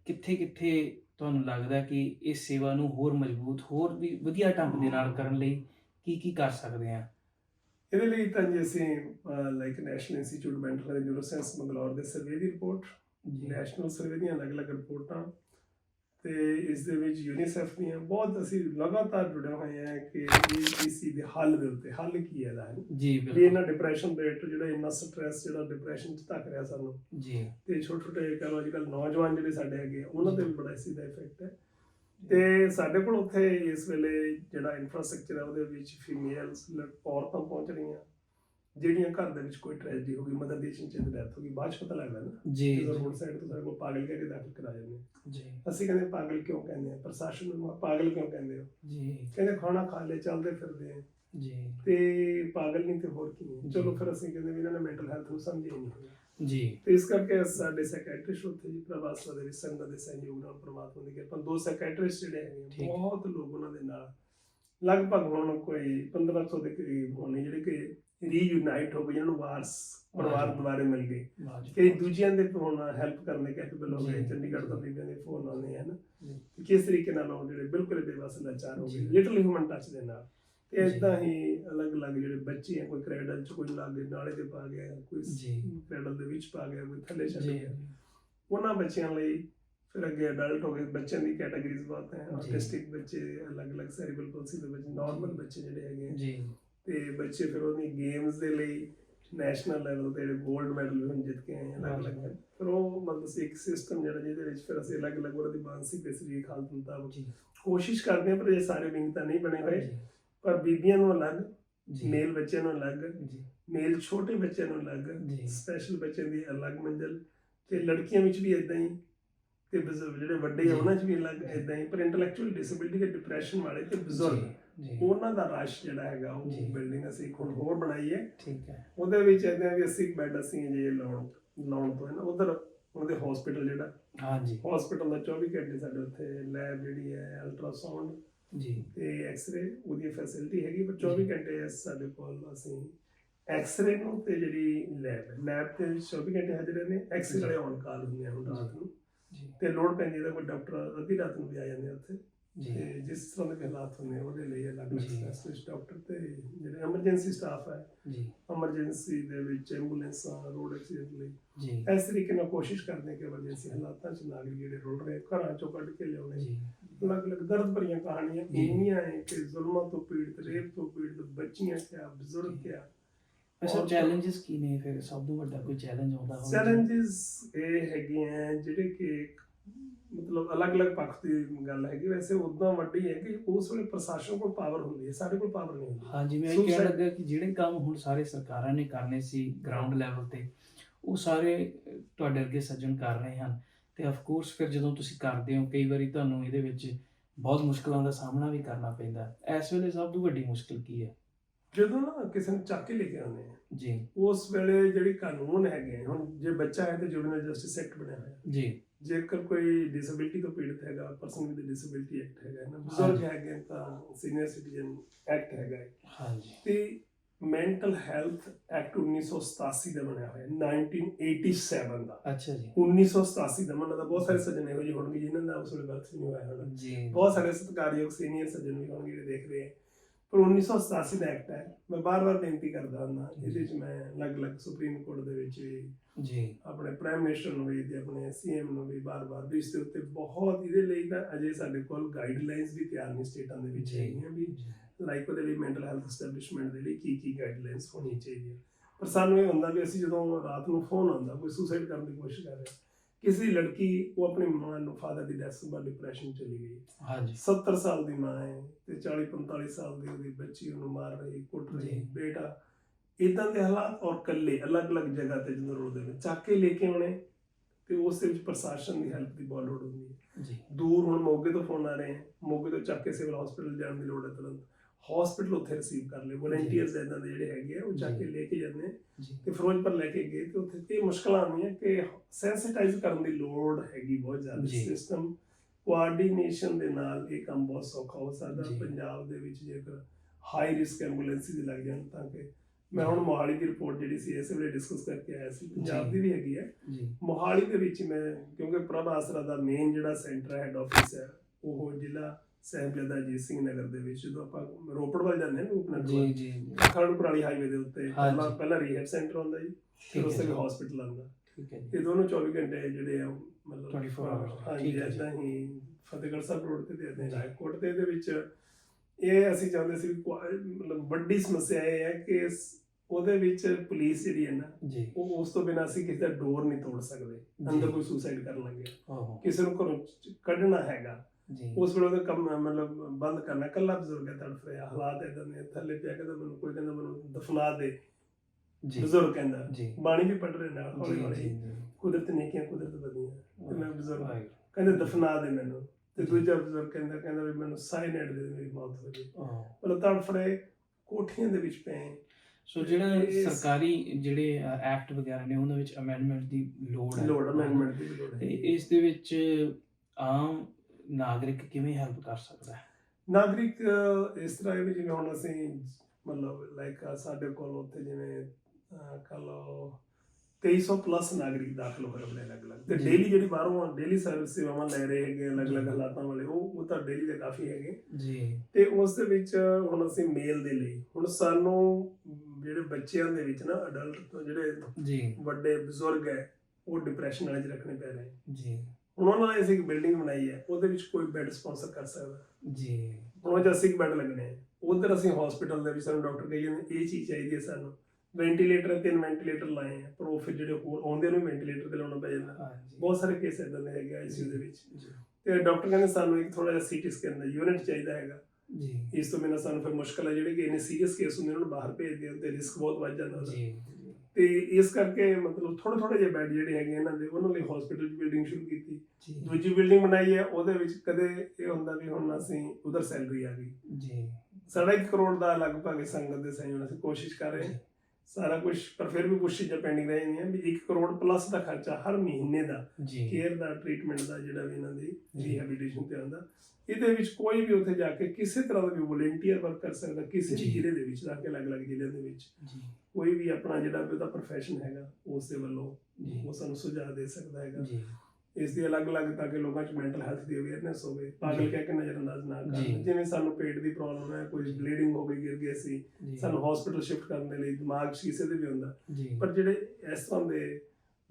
ਕਿੱਥੇ ਕਿੱਥੇ ਤੁਹਾਨੂੰ ਲੱਗਦਾ ਕਿ ਇਸ ਸੇਵਾ ਨੂੰ ਹੋਰ ਮਜ਼ਬੂਤ ਹੋਰ ਵੀ ਵਧੀਆ ਢੰਗ ਦੇ ਨਾਲ ਕਰਨ ਲਈ ਕੀ ਕੀ ਕਰ ਸਕਦੇ ਆ? ਇਹਦੇ ਲਈ ਤਾਂ ਜੀ ਅਸੀਂ like national institute mental and neuroscience Bangalore ਦੇ ਸਰਵੇ ਦੀ ਰਿਪੋਰਟ ਨੈਸ਼ਨਲ ਸਰਵੇ ਦੀਆਂ ਅਲੱਗ-ਅਲੱਗ ਰਿਪੋਰਟਾਂ ਤੇ ਇਸ ਦੇ ਵਿੱਚ ਯੂਨੀਸੈਫ ਦੀਆਂ ਬਹੁਤ ਅਸੀਂ ਲਗਾਤਾਰ ਜੁੜੇ ਹੋਏ ਹਾਂ ਕਿ ਇਹ ਇਸ ਦੇ ਹੱਲ ਦੇ ਉੱਤੇ ਹੱਲ ਕੀ ਹੈ ਇਹਦਾ? ਜੀ ਬਿਲਕੁਲ। ਇਹਨਾਂ ਡਿਪਰੈਸ਼ਨ ਰੇਟ ਜਿਹੜਾ ਇੰਨਾ ਸਟ੍ਰੈਸ ਜਿਹੜਾ ਡਿਪਰੈਸ਼ਨ ਚ ਧੱਕ ਰਿਹਾ ਸਾਨੂੰ। ਜੀ। ਤੇ ਛੋਟੇ ਛੋਟੇ ਕਹ ਅੱਜ ਕੱਲ੍ਹ ਨੌਜਵਾਨ ਜਿਹੜੇ ਸਾਡੇ ਹੈਗੇ ਆ, ਉਹਨਾਂ ਤੇ ਵੀ ਬੜਾ ਇਸ ਦਾ ਇਫੈਕਟ ਹੈ। ਤੇ ਸਾਡੇ ਕੋਲ ਉੱਥੇ ਇਸ ਵੇਲੇ ਜਿਹੜਾ ਇਨਫਰਾਸਟ੍ਰਕਚਰ ਹੈ ਉਹਦੇ ਵਿੱਚ ਫੀਮੇਲਸ ਔਰਤਾਂ ਪਹੁੰਚ ਰਹੀਆਂ। ਜਿਹੜੀਆਂ ਘਰ ਦੇ ਵਿੱਚ ਕੋਈ ਟ੍ਰੈਜਡੀ ਹੋ ਗਈ ਮਦਰ ਦੀ ਚ ਡੈਥ ਹੋ ਗਈ ਬਾਅਦ 'ਚ ਪਤਾ ਲੱਗਦਾ ਨਾ ਜੀ ਜਦੋਂ ਰੋਡ ਸਾਈਡ ਤੋਂ ਸਾਡੇ ਕੋਲ ਪਾਗਲ ਕਹਿ ਕੇ ਦਾਖਲ ਕਰਾ ਜਾਂਦੇ। ਜੀ। ਅਸੀਂ ਕਹਿੰਦੇ ਪਾਗਲ ਕਿਉਂ ਕਹਿੰਦੇ ਆ? ਪ੍ਰਸ਼ਾਸਨ ਨੂੰ ਪਾਗਲ ਕਿਉਂ ਕਹਿੰਦੇ ਹੋ? ਜੀ। ਕਹਿੰਦੇ ਖਾਣਾ ਖਾ ਲੈ ਚੱਲਦੇ ਫਿਰਦੇ ਆ। ਜੀ। ਤੇ ਪਾਗਲ ਨਹੀਂ ਤੇ ਹੋਰ ਕੀ ਚਲੋ ਫਿਰ ਅਸੀਂ ਕਹਿੰਦੇ ਵੀ ਇਹਨਾਂ ਨੇ ਮੈਂਟਲ ਹੈਲਥ ਨੂੰ ਸਮਝੇ ਹੀ ਨਹੀਂ ਹੋਇਆ। ਜੀ ਤੇ ਇਸ ਕਰਕੇ ਸਾਡੇ ਸੈਕਟਰੀਸਟ ਉੱਥੇ ਜੀ ਪ੍ਰਭਾਸਵਾ ਦੇ ਵਿੱਚ ਸੰਗਤ ਦੇ ਸਹਿਯੋਗ ਨਾਲ ਪ੍ਰਮਾਤਮਾ ਦੀ ਕਿਰਪਾ ਦੋ ਸੈਕਟਰੀਸਟ ਜਿਹੜੇ ਹੈਗੇ। ਬਹੁਤ ਲੋਕ ਉਹਨਾਂ ਦੇ ਨਾਲ ਲਗਭਗ ਹੁਣ ਕੋਈ 1500 ਦੇ ਕਰੀਬ ਹੋਣੇ ਜਿਹੜੇ ਕਿ ਰੀਯੂਨਾਈਟ ਹੋ ਗਏ ਜਿਹਨਾਂ ਨੂੰ ਵਾਰਸ ਪਰਿਵਾਰ। ਦੁਆਰੇ ਮਿਲ ਗਏ। ਕਈ ਦੂਜਿਆਂ ਦੇ ਹੁਣ ਹੈਲਪ ਕਰਨ ਦੇ ਕੈਪੇਬਲ ਹੋ ਗਏ ਚੰਡੀਗੜ੍ਹ ਤੋਂ। ਬੀਬੀਆਂ ਦੇ ਫੋਨ ਆਉਂਦੇ ਹਨ। ਕਿ ਕਿਸ ਤਰੀਕੇ ਨਾਲ ਉਹ ਜਿਹੜੇ ਬਿਲਕੁਲ ਬੇਵਸ ਲਾਚਾਰ ਹੋ ਗਏ ਜੀ। ਲਿਟਲ ਹਿਊਮਨ ਟੱਚ ਦੇ ਨਾਲ ਤੇ। ਇਦਾਂ ਹੀ ਅਲੱਗ-ਅਲੱਗ ਜਿਹੜੇ ਬੱਚੇ ਆ ਕੋਈ ਕ੍ਰੈਡਲ ਚ ਕੋਈ ਲਾਗੇ ਨਾਲੇ ਤੇ ਪਾ ਗਿਆ ਕੋਈ। ਕ੍ਰੈਡਲ ਦੇ ਵਿੱਚ ਪਾ ਗਿਆ ਕੋਈ ਥੱਲੇ ਛੱਡ ਗਿਆ ਉਹਨਾਂ ਬੱਚਿਆਂ ਲਈ ਫਿਰ ਅੱਗੇ ਅਡਲਟ ਹੋ ਗਏ ਬੱਚਿਆਂ ਦੀ ਕੈਟਾਗਰੀਜ਼ ਬਹੁਤ ਹੈ ਜੀ। ਆਟਿਸਟਿਕ ਬੱਚੇ ਅਲੱਗ-ਅਲੱਗ ਸੈਰੀਬਲ ਪਲਸੀ ਦੇ ਬੱਚੇ ਨਾਰਮਲ ਬੱਚੇ ਜਿਹੜੇ ਹੈਗੇ। ਜੀ ਤੇ ਬੱਚੇ ਫਿਰ ਉਹਦੀ ਗੇਮਸ ਦੇ ਲਈ ਨੈਸ਼ਨਲ ਲੈਵਲ ਤੇ 골ਡ ਮੈਡਲ ਵੀ ਜਿੱਤ ਕੇ ਆਏ ਆ ਅਲੱਗ-ਅਲੱਗ ਵਾਹ। ਫਿਰ ਉਹ ਮਤਲਬ ਸੀ ਇੱਕ ਸਿਸਟਮ ਜਿਹੜਾ ਜਿਹਦੇ ਵਿੱਚ ਫਿਰ ਅਸੀਂ ਅਲੱਗ-ਅਲੱਗ ਉਹਨਾਂ ਦੀ ਮਾਨਸਿਕ ਤੇ ਸਰੀਰਕ ਹਾਲਤ ਮੁਤਾਬਕ ਕੋਸ਼ਿਸ਼ ਕਰਦੇ ਹਾਂ ਪਰ ਇਹ ਸਾਰੇ ਵਿੰਗ ਤਾਂ ਨਹੀਂ ਬਣੇ ਹੋਏ ਪਰ ਬੀਬੀਆਂ ਨੂੰ ਅਲੱਗ ਮੇਲ ਬੱਚਿਆਂ ਨੂੰ ਅਲੱਗ ਮੇਲ ਛੋਟੇ ਬੱਚਿਆਂ ਨੂੰ ਅਲੱਗ। ਸਪੈਸ਼ਲ ਬੱਚਿਆਂ ਦੀ ਅਲੱਗ ਮੰਜ਼ਲ ਤੇ ਲੜਕੀਆਂ ਵਿੱਚ ਵੀ ਇਦਾਂ ਹੀ ਤੇ ਬਜ਼ੁਰਗ ਜਿਹੜੇ ਵੱਡੇ ਆ। ਉਹਨਾਂ 'ਚ ਵੀ ਅਲੱਗ ਇਦਾਂ ਹੀ ਪਰ ਇੰਟੈਲੈਕਚੁਅਲ ਡਿਸੇਬਿਲਿਟੀ ਤੇ ਡਿਪਰੈਸ਼ਨ ਵਾਲੇ ਤੇ ਬਜ਼ੁਰਗ ਉਹਨਾਂ ਦਾ ਰਸ਼ ਜਿਹੜਾ ਹੈਗਾ ਉਹ। ਬਿਲਡਿੰਗ ਅਸੀਂ ਹੁਣ ਹੋਰ ਬਣਾਈ ਹੈ ਠੀਕ ਹੈ। ਉਹਦੇ ਵਿੱਚ ਇਦਾਂ ਵੀ ਅਸੀਂ ਬੈੱਡ ਅਸੀਂ ਜੇ ਲਾਉਣ ਲਾਉਣ ਤੋਂ ਹੈ ਨਾ ਉਧਰ ਉਹਦੇ ਹਸਪੀਟਲ ਜਿਹੜਾ ਹਾਂ ਜੀ। ਹਸਪੀਟਲ ਦਾ 24 ਘੰਟੇ ਸਾਡੇ ਉੱਥੇ ਲੈਬ ਜਿਹੜੀ ਹੈ ਅਲਟਰਾਸਾਊਂਡ ਜੀ। ਤੇ ਐਕਸ-ਰੇ ਉਹਦੀ ਫੈਸਿਲਿਟੀ ਹੈਗੀ ਪਰ 24 ਘੰਟੇ ਸਾਡੇ ਕੋਲ ਅਸੀਂ ਐਕਸ-ਰੇ ਨੂੰ ਤੇ ਜਿਹੜੀ ਲੈਬ ਲੈਬ ਤੇ 24 ਘੰਟੇ ਹਾਜ਼ਰ ਨੇ ਐਕਸ-ਰੇ ਵਾਲੇ ਔਨ ਕਾਲ ਹੁੰਦੇ ਆ ਹੁਣ ਰਾਤ ਨੂੰ। ਜੀ। ਤੇ ਲੋਡ ਪੈਂਦੀ ਹੈ ਤਾਂ ਕੋਈ ਡਾਕਟਰ ਅੱਧੀ ਰਾਤ ਨੂੰ ਵੀ ਆ ਜਾਂਦੇ ਆ ਉੱਥੇ। ਤੇ ਜਿਸ ਤਰ੍ਹਾਂ ਦੇ ਹਾਲਾਤ ਹੁੰਦੇ ਆ ਉਹਦੇ ਲਈ ਅਲੱਗ-ਅਲੱਗ ਜੀ। ਸਪੈਸ਼ਲਿਸਟ ਡਾਕਟਰ ਤੇ ਜਿਹੜੇ ਐਮਰਜੈਂਸੀ ਸਟਾਫ ਹੈ ਜੀ। ਐਮਰਜੈਂਸੀ ਦੇ ਵਿੱਚ ਐਂਬੂਲੈਂਸਾਂ ਰੋਡ ਐਕਸੀਡੈਂਟ ਲਈ। ਜੀ। ਇਸ ਤਰੀਕੇ ਨਾਲ ਕੋਸ਼ਿਸ਼ ਕਰਦੇ ਕਿ ਐਮਰਜੈਂਸੀ ਹਾਲਾਤਾਂ 'ਚ ਨਾਗਰਿਕ ਜਿਹੜੇ ਰੁਲ ਰਹੇ ਘਰਾਂ 'ਚੋਂ ਕੱਢ ਕੇ ਲਿਆਉਣੇ। ਜੀ। ਅਲੱਗ-ਅਲੱਗ ਦਰਦ ਭਰੀਆਂ ਕਹਾਣੀਆਂ। ਇੰਨੀਆਂ ਹੈ ਕਿ ਜ਼ੁਲਮਾਂ ਤੋਂ ਪੀੜਤ ਰੇਪ ਤੋਂ ਪੀੜਤ ਬੱਚੀਆਂ ਕਿਆ ਬਜ਼ੁਰਗ। ਕਿਆ। ਅੱਛਾ ਚੈਲੰਜਸ ਕੀ ਨੇ? ਫਿਰ ਸਭ ਤੋਂ ਵੱਡਾ ਕੋਈ ਚੈਲੰਜ ਆਉਂਦਾ ਹੋਵੇ? ਚੈਲੰਜਸ ਇਹ ਹੈਗੇ ਆ ਜਿਹੜੇ ਕਿ ਮਤਲਬ ਅਲੱਗ-ਅਲੱਗ ਪੱਖ ਦੀ ਗੱਲ ਹੈਗੀ। ਵੈਸੇ ਉਦਾਂ ਵੱਡੀ ਹੈ ਕਿ ਉਸ ਵੇਲੇ ਪ੍ਰਸ਼ਾਸਨ ਕੋਲ ਪਾਵਰ ਹੁੰਦੀ ਹੈ ਸਾਡੇ ਕੋਲ ਪਾਵਰ ਨਹੀਂ ਹੁੰਦੀ। ਹਾਂ ਜਿਵੇਂ ਇਹ ਕਹਿਣ ਲੱਗਾ ਕਿ ਜਿਹੜੇ ਕੰਮ ਹੁਣ ਸਾਰੇ ਸਰਕਾਰਾਂ ਨੇ ਕਰਨੇ ਸੀ ਗਰਾਊਂਡ ਲੈਵਲ ਤੇ ਉਹ ਸਾਰੇ ਤੁਹਾਡੇ ਅੱਗੇ ਸੱਜਣ ਕਰ ਰਹੇ ਹਨ। ਤੇ ਆਫ ਕੋਰਸ ਫਿਰ ਜਦੋਂ ਤੁਸੀਂ ਕਰਦੇ ਹੋ ਕਈ ਵਾਰੀ ਤੁਹਾਨੂੰ ਇਹਦੇ ਵਿੱਚ ਬਹੁਤ ਮੁਸ਼ਕਲਾਂ ਦਾ ਸਾਹਮਣਾ ਵੀ ਕਰਨਾ ਪੈਂਦਾ। ਇਸ ਵੇਲੇ ਸਭ ਤੋਂ ਵੱਡੀ ਮੁਸ਼ਕਲ ਕੀ ਹੈ? ਜਦੋਂ ਨਾ ਕਿਸੇ ਨੂੰ ਚੱਕ ਕੇ ਲੈ ਕੇ ਆਉਂਦੇ ਆ ਜੀ। ਉਸ ਵੇਲੇ ਜਿਹੜੀ ਕਾਨੂੰਨ ਹੈਗੇ ਹੁਣ ਜੇ ਬੱਚਾ ਹੈ ਤੇ ਜੁਵੀਨਲ ਜਸਟਿਸ ਐਕਟ ਬਣਿਆ ਹੋਇਆ। ਜੀ। ਜੇਕਰ ਕੋਈ ਡਿਸੇਬਿਲਿਟੀ ਤੋਂ ਪੀੜਤ ਹੈਗਾ ਪਰਸਨ ਵਿਦ ਡਿਸੇਬਿਲਿਟੀ ਐਕਟ ਹੈਗਾ ਨਾ ਬਜ਼ੁਰਗ। ਹੈਗੇ ਤਾਂ ਸੀਨੀਅਰ ਸਿਟੀਜ਼ਨ ਐਕਟ ਹੈਗਾ। ਹਾਂਜੀ। ਤੇ ਮੈਂਟਲ ਹੈਲਥ ਐਕਟ 1987 ਦਾ ਬਣਿਆ ਹੋਇਆ 1987 ਦਾ। ਅੱਛਾ ਜੀ। 1987 ਦਾ ਮਤਲਬ ਬਹੁਤ ਸਾਰੇ ਸੱਜਣ ਇਹੋ ਜਿਹੇ ਹੋਣਗੇ ਜਿਨ੍ਹਾਂ ਦਾ ਉਸ ਵੇਲੇ ਬਰਥ ਨਹੀਂ ਹੋਇਆ ਹੋਣਾ। ਜੀ। ਬਹੁਤ ਸਾਰੇ ਸਤਿਕਾਰਯੋਗ ਸੀਨੀਅਰ ਸੱਜਣ ਵੀ ਹੋਣਗੇ ਜਿਹੜੇ ਦੇਖ ਰਹੇ ਆ। ਪਰ 1987 ਦਾ ਐਕਟ ਹੈ। ਮੈਂ ਬਾਰ-ਬਾਰ ਬੇਨਤੀ ਕਰਦਾ ਹਾਂ ਇਹਦੇ ਵਿੱਚ ਮੈਂ ਅਲੱਗ-ਅਲੱਗ ਸੁਪਰੀਮ ਕੋਰਟ ਦੇ ਵਿੱਚ ਵੀ ਜੀ। ਆਪਣੇ ਪ੍ਰਾਈਮ ਮਿਨਿਸਟਰ ਨੂੰ ਵੀ ਤੇ ਆਪਣੇ ਸੀਐਮ ਨੂੰ ਵੀ ਬਾਰ-ਬਾਰ ਵੀ ਇਸ ਦੇ ਉੱਤੇ ਬਹੁਤ ਇਹਦੇ ਲਈ ਤਾਂ ਅਜੇ ਸਾਡੇ ਕੋਲ ਗਾਈਡਲਾਈਨਸ ਵੀ ਤਿਆਰ ਨਹੀਂ ਸਟੇਟਾਂ ਦੇ ਵਿੱਚ। ਹੈਗੀਆਂ ਵੀ ਲਾਈਕ ਉਹਦੇ ਲਈ ਮੈਂਟਲ ਹੈਲਥ ਐਸਟੈਬਲਿਸ਼ਮੈਂਟ ਦੇ ਲਈ ਕੀ ਕੀ ਗਾਈਡਲਾਈਨਸ ਹੋਣੀ ਚਾਹੀਦੀਆਂ। ਪਰ ਸਾਨੂੰ ਇਹ ਹੁੰਦਾ ਵੀ ਅਸੀਂ ਜਦੋਂ ਰਾਤ ਨੂੰ ਫੋਨ ਆਉਂਦਾ ਕੋਈ ਸੁਸਾਈਡ ਕਰਨ ਦੀ ਕੋਸ਼ਿਸ਼ ਕਰ ਰਿਹਾ ਕਿਸੇ ਲੜਕੀ ਉਹ ਆਪਣੀ ਮਾਂ ਨੂੰ ਫਾਦਰ ਦੀ ਡੈਥ ਬਾਅਦ ਡਿਪਰੈਸ਼ਨ ਚਲੀ ਗਈ। ਹਾਂਜੀ। 70 ਸਾਲ ਦੀ ਮਾਂ ਹੈ ਤੇ 40 45 ਸਾਲ ਦੀ ਉਹਦੀ ਬੱਚੀ ਉਹਨੂੰ ਮਾਰ ਰਹੀ ਕੁੱਟ ਰਹੀ। ਬੇਟਾ। ਇਦਾਂ ਦੇ ਹਾਲਾਤ ਔਰ ਕੱਲੇ ਅਲੱਗ-ਅਲੱਗ ਜਗ੍ਹਾ ਤੇ ਜਦੋਂ ਰੋਦੇ ਨੇ। ਚੱਕ ਕੇ ਲੈ ਕੇ ਆਉਣੇ ਤੇ ਉਸ ਦੇ ਵਿੱਚ ਪ੍ਰਸ਼ਾਸਨ ਦੀ ਹੈਲਪ ਦੀ ਬਹੁਤ ਲੋੜ ਹੁੰਦੀ ਹੈ। ਜੀ। ਦੂਰ ਹੁਣ ਮੋਗੇ ਤੋਂ ਫੋਨ ਆ ਰਹੇ ਹੈ। ਮੋਗੇ ਤੋਂ ਚੱਕ ਕੇ ਸਿਵਲ ਹਸਪੀਟਲ ਜਾਣ ਦੀ ਲੋੜ ਹੈ ਤੁਰੰਤ। ਹਸਪੀਟਲ ਉੱਥੇ ਰਿਸੀਵ ਕਰ ਲਏ ਵੋਲੰਟੀਅਰਸ ਇਦਾਂ ਦੇ ਜਿਹੜੇ ਹੈਗੇ ਆ ਉਹ ਚੱਕ ਕੇ ਜੀ। ਲੈ ਕੇ ਜਾਂਦੇ ਜੀ ਤੇ ਫਿਰੋਜ਼ਪੁਰ ਲੈ ਕੇ ਗਏ ਤੇ ਉੱਥੇ ਇਹ ਮੁਸ਼ਕਲਾਂ ਆਉਂਦੀਆਂ ਕਿ ਸੈਂਸਿਟਾਈਜ਼ ਕਰਨ ਦੀ ਲੋੜ ਹੈਗੀ ਬਹੁਤ ਜ਼ਿਆਦਾ ਜੀ। ਸਿਸਟਮ ਕੋਆਰਡੀਨੇਸ਼ਨ ਦੇ ਨਾਲ ਇਹ ਕੰਮ ਬਹੁਤ ਸੌਖਾ ਹੋ ਸਕਦਾ ਜੀ। ਪੰਜਾਬ ਦੇ ਵਿੱਚ ਜੇਕਰ ਹਾਈ ਰਿਸਕ ਐਂਬੂਲੈਂਸਿਸ ਲੱਗ ਜਾਣ ਤਾਂ ਕਿ ਮੈਂ ਹੁਣ ਮੋਹਾਲੀ ਦੀ ਰਿਪੋਰਟ ਜਿਹੜੀ ਸੀ ਇਸ ਵੇਲੇ ਡਿਸਕਸ ਕਰਕੇ ਆਇਆ ਸੀ ਪੰਜਾਬ ਜੀ। ਦੀ ਵੀ ਹੈਗੀ ਹੈ ਜੀ ਮੋਹਾਲੀ ਦੇ ਵਿੱਚ ਮੈਂ ਕਿਉਂਕਿ ਪ੍ਰਭ ਆਸਰਾ ਦਾ ਮੇਨ ਜਿਹੜਾ ਸੈਂਟਰ ਹੈਡ ਆਫਿਸ ਹੈ ਉਹ ਜ਼ਿਲ੍ਹਾ ਸਾਹਿਬਜ਼ਾਦਾ ਅਜੀਤ ਸਿੰਘ ਨਗਰ ਦੇ ਵਿੱਚ ਜਦੋਂ ਆਪਾਂ ਰੋਪੜ ਵੱਲ ਜਾਂਦੇ ਹਾਂ ਰੂਪਨਗਰ ਜੀ ਜੀ ਖਰੜ ਪੁਰਾਣੀ ਹਾਈਵੇ ਦੇ ਉੱਤੇ। ਪਹਿਲਾਂ ਪਹਿਲਾਂ ਰੀਹੈਬ ਸੈਂਟਰ ਹੁੰਦਾ ਜੀ ਫਿਰ ਉਸ ਤੋਂ ਹਸਪੀਟਲ ਆਉਂਦਾ। ਠੀਕ ਹੈ ਜੀ। ਇਹ ਦੋਨੋਂ 24 ਘੰਟੇ ਜਿਹੜੇ ਆ ਮਤਲਬ 24 hours, ਹਾਂਜੀ ਠੀਕ ਹੈ ਫਤਿਹਗੜ੍ਹ ਸਾਹਿਬ ਰੋਡ ਤੇ ਹੀ ਜੀ। ਰਾਏਕੋਟ ਤੇ ਇਹਦੇ ਵਿੱਚ ਇਹ ਅਸੀਂ ਚਾਹੁੰਦੇ ਸੀ ਮਤਲਬ ਵੱਡੀ ਸਮੱਸਿਆ ਇਹ ਹੈ ਕਿ ਉਹਦੇ ਵਿੱਚ ਪੁਲਿਸ ਜਿਹੜੀ ਹੈ ਨਾ ਉਹ ਉਸ ਤੋਂ ਬਿਨਾਂ ਅਸੀਂ ਕਿਸੇ ਦਾ ਡੋਰ ਨਹੀਂ ਤੋੜ ਸਕਦੇ ਅੰਦਰ ਕੋਈ ਸੁਸਾਈਡ ਕਰਨ ਲੱਗੇ। ਓਹੋ ਕਿਸੇ ਨੂੰ ਘਰੋਂ ਚ- ਕੱਢਣਾ ਹੈਗਾ। ਜੀ। ਉਸ ਵੇਲੇ ਉਹਦਾ ਕੰਮ ਮਤਲਬ ਬੰਦ ਕਰਨਾ ਕੱਲਾ ਬਜ਼ੁਰਗ ਹੈ ਤੜਫ ਰਿਹਾ ਹਾਲਾਤ ਇਦਾਂ ਦੇ ਥੱਲੇ ਪਿਆ ਕਹਿੰਦਾ ਮੈਨੂੰ ਕੋਈ ਕਹਿੰਦਾ ਮੈਨੂੰ ਦਫਨਾ ਦੇ। ਜੀ। ਬਜ਼ੁਰਗ ਕਹਿੰਦਾ ਜੀ। ਬਾਣੀ ਵੀ ਪੜ ਰਹੇ ਨਾਲ ਹੌਲੀ ਹੌਲੀ। ਕੁਦਰਤ ਨੇਕੀਆਂ ਕੁਦਰਤ ਵਧੀਆਂ। ਤੇ ਮੈਂ ਬਜ਼ੁਰਗ। ਕਹਿੰਦੇ ਦਫਨਾ ਦੇ ਮੈਨੂੰ। ਤੇ। ਦੂਜਾ ਬਜ਼ੁਰਗ ਕਹਿੰਦਾ ਕਹਿੰਦਾ ਵੀ ਮੈਨੂੰ ਸਾਇਨੇਟ ਦੇ ਮੇਰੀ ਮੌਤ ਹੋ ਓਹੋ। ਮਤਲਬ ਤੜਫ ਰਹੇ ਕੋਠੀਆਂ ਦੇ ਵਿੱਚ ਪਏ। ਸੋ ਜਿਹੜਾ ਸਰਕਾਰੀ ਜਿਹੜੇ ਐਕਟ ਵਗੈਰਾ ਨੇ ਉਹਨਾਂ ਵਿੱਚ ਅਮੈਂਡਮੈਂਟ ਦੀ ਲੋੜ ਹੈ। ਲੋੜ ਅਮੈਂਡਮੈਂਟ ਦੀ ਲੋੜ ਹੈ। ਇਸ ਦੇ ਵਿੱਚ ਆਮ ਨਾਗਰਿਕ ਕਿਵੇਂ ਹੈਲਪ ਕਰ ਸਕਦਾ ਹੈ? ਨਾਗਰਿਕ ਇਸ ਤਰ੍ਹਾਂ ਹੈ ਵੀ ਜਿਵੇਂ ਹੁਣ ਅਸੀਂ ਮਤਲਬ ਲਾਈਕ ਸਾਡੇ ਕੋਲ ਉੱਥੇ ਜਿਵੇਂ ਕਹ ਲਓ 2300 ਪਲੱਸ ਨਾਗਰਿਕ ਦਾਖਲ ਹੋਏ ਆਪਣੇ ਅਲੱਗ-ਅਲੱਗ ਤੇ। ਡੇਲੀ ਜਿਹੜੀ ਬਾਹਰੋਂ ਡੇਲੀ ਸਰਵਿਸ ਸੇਵਾਵਾਂ ਲੈ ਰਹੇ ਹੈਗੇ ਅਲੱਗ-ਅਲੱਗ। ਹਾਲਾਤਾਂ ਵਾਲੇ ਉਹ ਉਹ ਤਾਂ ਡੇਲੀ ਦੇ ਕਾਫੀ ਹੈਗੇ। ਜੀ। ਤੇ ਉਸ ਦੇ ਵਿੱਚ ਹੁਣ ਅਸੀਂ ਮੇਲ ਦੇ ਲਈ ਹੁਣ ਸਾਨੂੰ ਜਿਹੜੇ ਬੱਚਿਆਂ ਦੇ ਵਿੱਚ ਨਾ ਅਡਲਟ ਜਿਹੜੇ ਜੀ। ਵੱਡੇ ਬਜ਼ੁਰਗ ਹੈ ਉਹ ਡਿਪਰੈਸ਼ਨ ਵਾਲੇ 'ਚ ਰੱਖਣੇ ਪੈ ਰਹੇ ਜੀ। ਹੁਣ ਉਹਨਾਂ ਨੇ ਅਸੀਂ ਇੱਕ ਬਿਲਡਿੰਗ ਬਣਾਈ ਹੈ ਉਹਦੇ ਵਿੱਚ ਕੋਈ ਬੈੱਡ ਸਪਾਂਸਰ ਕਰ ਸਕਦਾ। ਜੀ। ਹੁਣ ਉਹ 'ਚ ਅਸੀਂ ਬੈੱਡ ਲੱਗਣੇ ਆ। ਉਧਰ ਅਸੀਂ ਹਸਪੀਟਲ ਦੇ ਵਿੱਚ ਸਾਨੂੰ ਡਾਕਟਰ ਕਹੀ ਜਾਂਦੇ ਇਹ ਚੀਜ਼ ਚਾਹੀਦੀ ਹੈ ਸਾਨੂੰ। ਵੈਂਟੀਲੇਟਰ ਤਿੰਨ ਵੈਂਟੀਲੇਟਰ ਲਾਏ ਆ ਪਰ ਉਹ ਫਿਰ ਜਿਹੜੇ ਹੋਰ ਆਉਂਦੇ ਨੂੰ ਵੈਂਟੀਲੇਟਰ ਤੇ ਲਾਉਣਾ ਪੈ ਜਾਂਦਾ। ਬਹੁਤ ਸਾਰੇ ਕੇਸ ਇਦਾਂ ਦੇ ਹੈਗੇ ਆਈਸੀਯੂ ਦੇ ਵਿੱਚ। ਤੇ ਡਾਕਟਰ ਕਹਿੰਦੇ ਸਾਨੂੰ ਇੱਕ ਥੋੜਾ ਜਿਹਾ ਸੀਟੀ ਸਕੈਨ ਦਾ ਯੂਨਿਟ ਚਾਹੀਦਾ ਹੈਗਾ। ਜੀ। ਇਸ ਤੋਂ ਬਿਨਾਂ ਸਾਨੂੰ ਫਿਰ ਮੁਸ਼ਕਲ ਹੈ ਜਿਹੜੇ ਕਿ ਇੰਨੇ ਸੀਰੀਅਸ ਕੇਸ ਹੁੰਦੇ ਉਹਨਾਂ ਨੂੰ ਬਾਹਰ ਭੇਜਦੇ ਤੇ ਰਿਸਕ ਬਹੁਤ ਵੱਧ ਜਾਂਦਾ ਜੀ। ਤੇ ਇਸ ਕਰਕੇ ਮਤਲਬ ਥੋੜੇ ਥੋੜੇ ਜਿਹੇ ਬੈੱਡ ਜਿਹੜੇ ਹੈਗੇ ਇਹਨਾਂ ਦੇ ਉਹਨਾਂ ਲਈ ਹਸਪੀਟਲ ਦੀ ਬਿਲਡਿੰਗ ਸ਼ੁਰੂ ਕੀਤੀ। ਦੂਜੀ ਬਿਲਡਿੰਗ ਬਣਾਈ ਹੈ ਉਹਦੇ ਵਿੱਚ ਕਦੇ ਇਹ ਹੁੰਦਾ ਵੀ ਹੁਣ ਅਸੀਂ ਉਧਰ ਸੈਲਰੀ ਆ ਗਈ। ਜੀ। ਸਾਡਾ 1 ਕਰੋੜ ਦਾ ਲਗਭਗ ਸੰਗਤ ਦੇ ਸਹਿਯੋਗ ਨਾਲ ਅਸੀਂ ਕੋਸ਼ਿਸ਼ ਕਰ ਰਹੇ ਹਾਂ। ਸਾਰਾ ਕੁਝ ਪਰ ਫਿਰ ਵੀ ਕੁਝ ਚੀਜ਼ਾਂ ਪੈਂਡਿੰਗ ਰਹਿ ਜਾਂਦੀਆਂ ਵੀ 1 ਕਰੋੜ ਪਲੱਸ ਦਾ ਖਰਚਾ ਹਰ ਮਹੀਨੇ ਦਾ ਕੇਅਰ ਦਾ ਟ੍ਰੀਟਮੈਂਟ ਦਾ ਜਿਹੜਾ ਵੀ ਇਹਨਾਂ ਦੀ। ਰੀਹੈਬਿਲਿਟੇਸ਼ਨ ਤੇ ਆਉਂਦਾ। ਇਹਦੇ ਵਿੱਚ ਕੋਈ ਵੀ ਉੱਥੇ ਜਾ ਕੇ ਕਿਸੇ ਤਰ੍ਹਾਂ ਦਾ ਵੀ ਵੋਲੰਟੀਅਰ ਵਰਕ ਕਰ ਸਕਦਾ ਕਿਸੇ ਵੀ। ਜ਼ਿਲ੍ਹੇ ਦੇ ਵਿੱਚ ਜਾ ਕੇ ਅਲੱਗ-ਅਲੱਗ ਜ਼ਿਲ੍ਹਿਆਂ ਦੇ ਵਿੱਚ। ਜੀ। ਕੋਈ ਵੀ ਆਪਣਾ ਜਿਹੜਾ ਵੀ ਉਹਦਾ profession ਹੈਗਾ ਉਸ ਦੇ ਵੱਲੋਂ ਜੀ ਉਹ ਸਾਨੂੰ ਸੁਝਾਅ ਦੇ ਸਕਦਾ ਹੈਗਾ ਜੀ ਇਸ ਦੀ ਅਲੱਗ-ਅਲੱਗ ਤਾਂ ਕਿ ਲੋਕਾਂ 'ਚ ਮੈਂਟਲ ਹੈਲਥ ਦੀ ਅਵੇਅਰਨੈਸ ਹੋਵੇ ਪਾਗਲ ਜੀ। ਕਹਿ ਕੇ ਨਜ਼ਰਅੰਦਾਜ਼ ਨਾ ਜੀ। ਕਰਨ ਜਿਵੇਂ ਸਾਨੂੰ ਪੇਟ ਦੀ ਪ੍ਰੋਬਲਮ ਹੈ ਕੋਈ। ਬਲੀਡਿੰਗ ਹੋ ਗਈ ਗਿਰ ਗਏ ਸੀ ਜੀ ਸਾਨੂੰ ਹਸਪੀਟਲ ਸ਼ਿਫਟ ਕਰਨ ਦੇ ਲਈ ਦਿਮਾਗ ਕਿਸੇ ਦੇ ਵੀ ਹੁੰਦਾ ਜੀ ਪਰ ਜਿਹੜੇ ਇਸ ਤਰ੍ਹਾਂ ਦੇ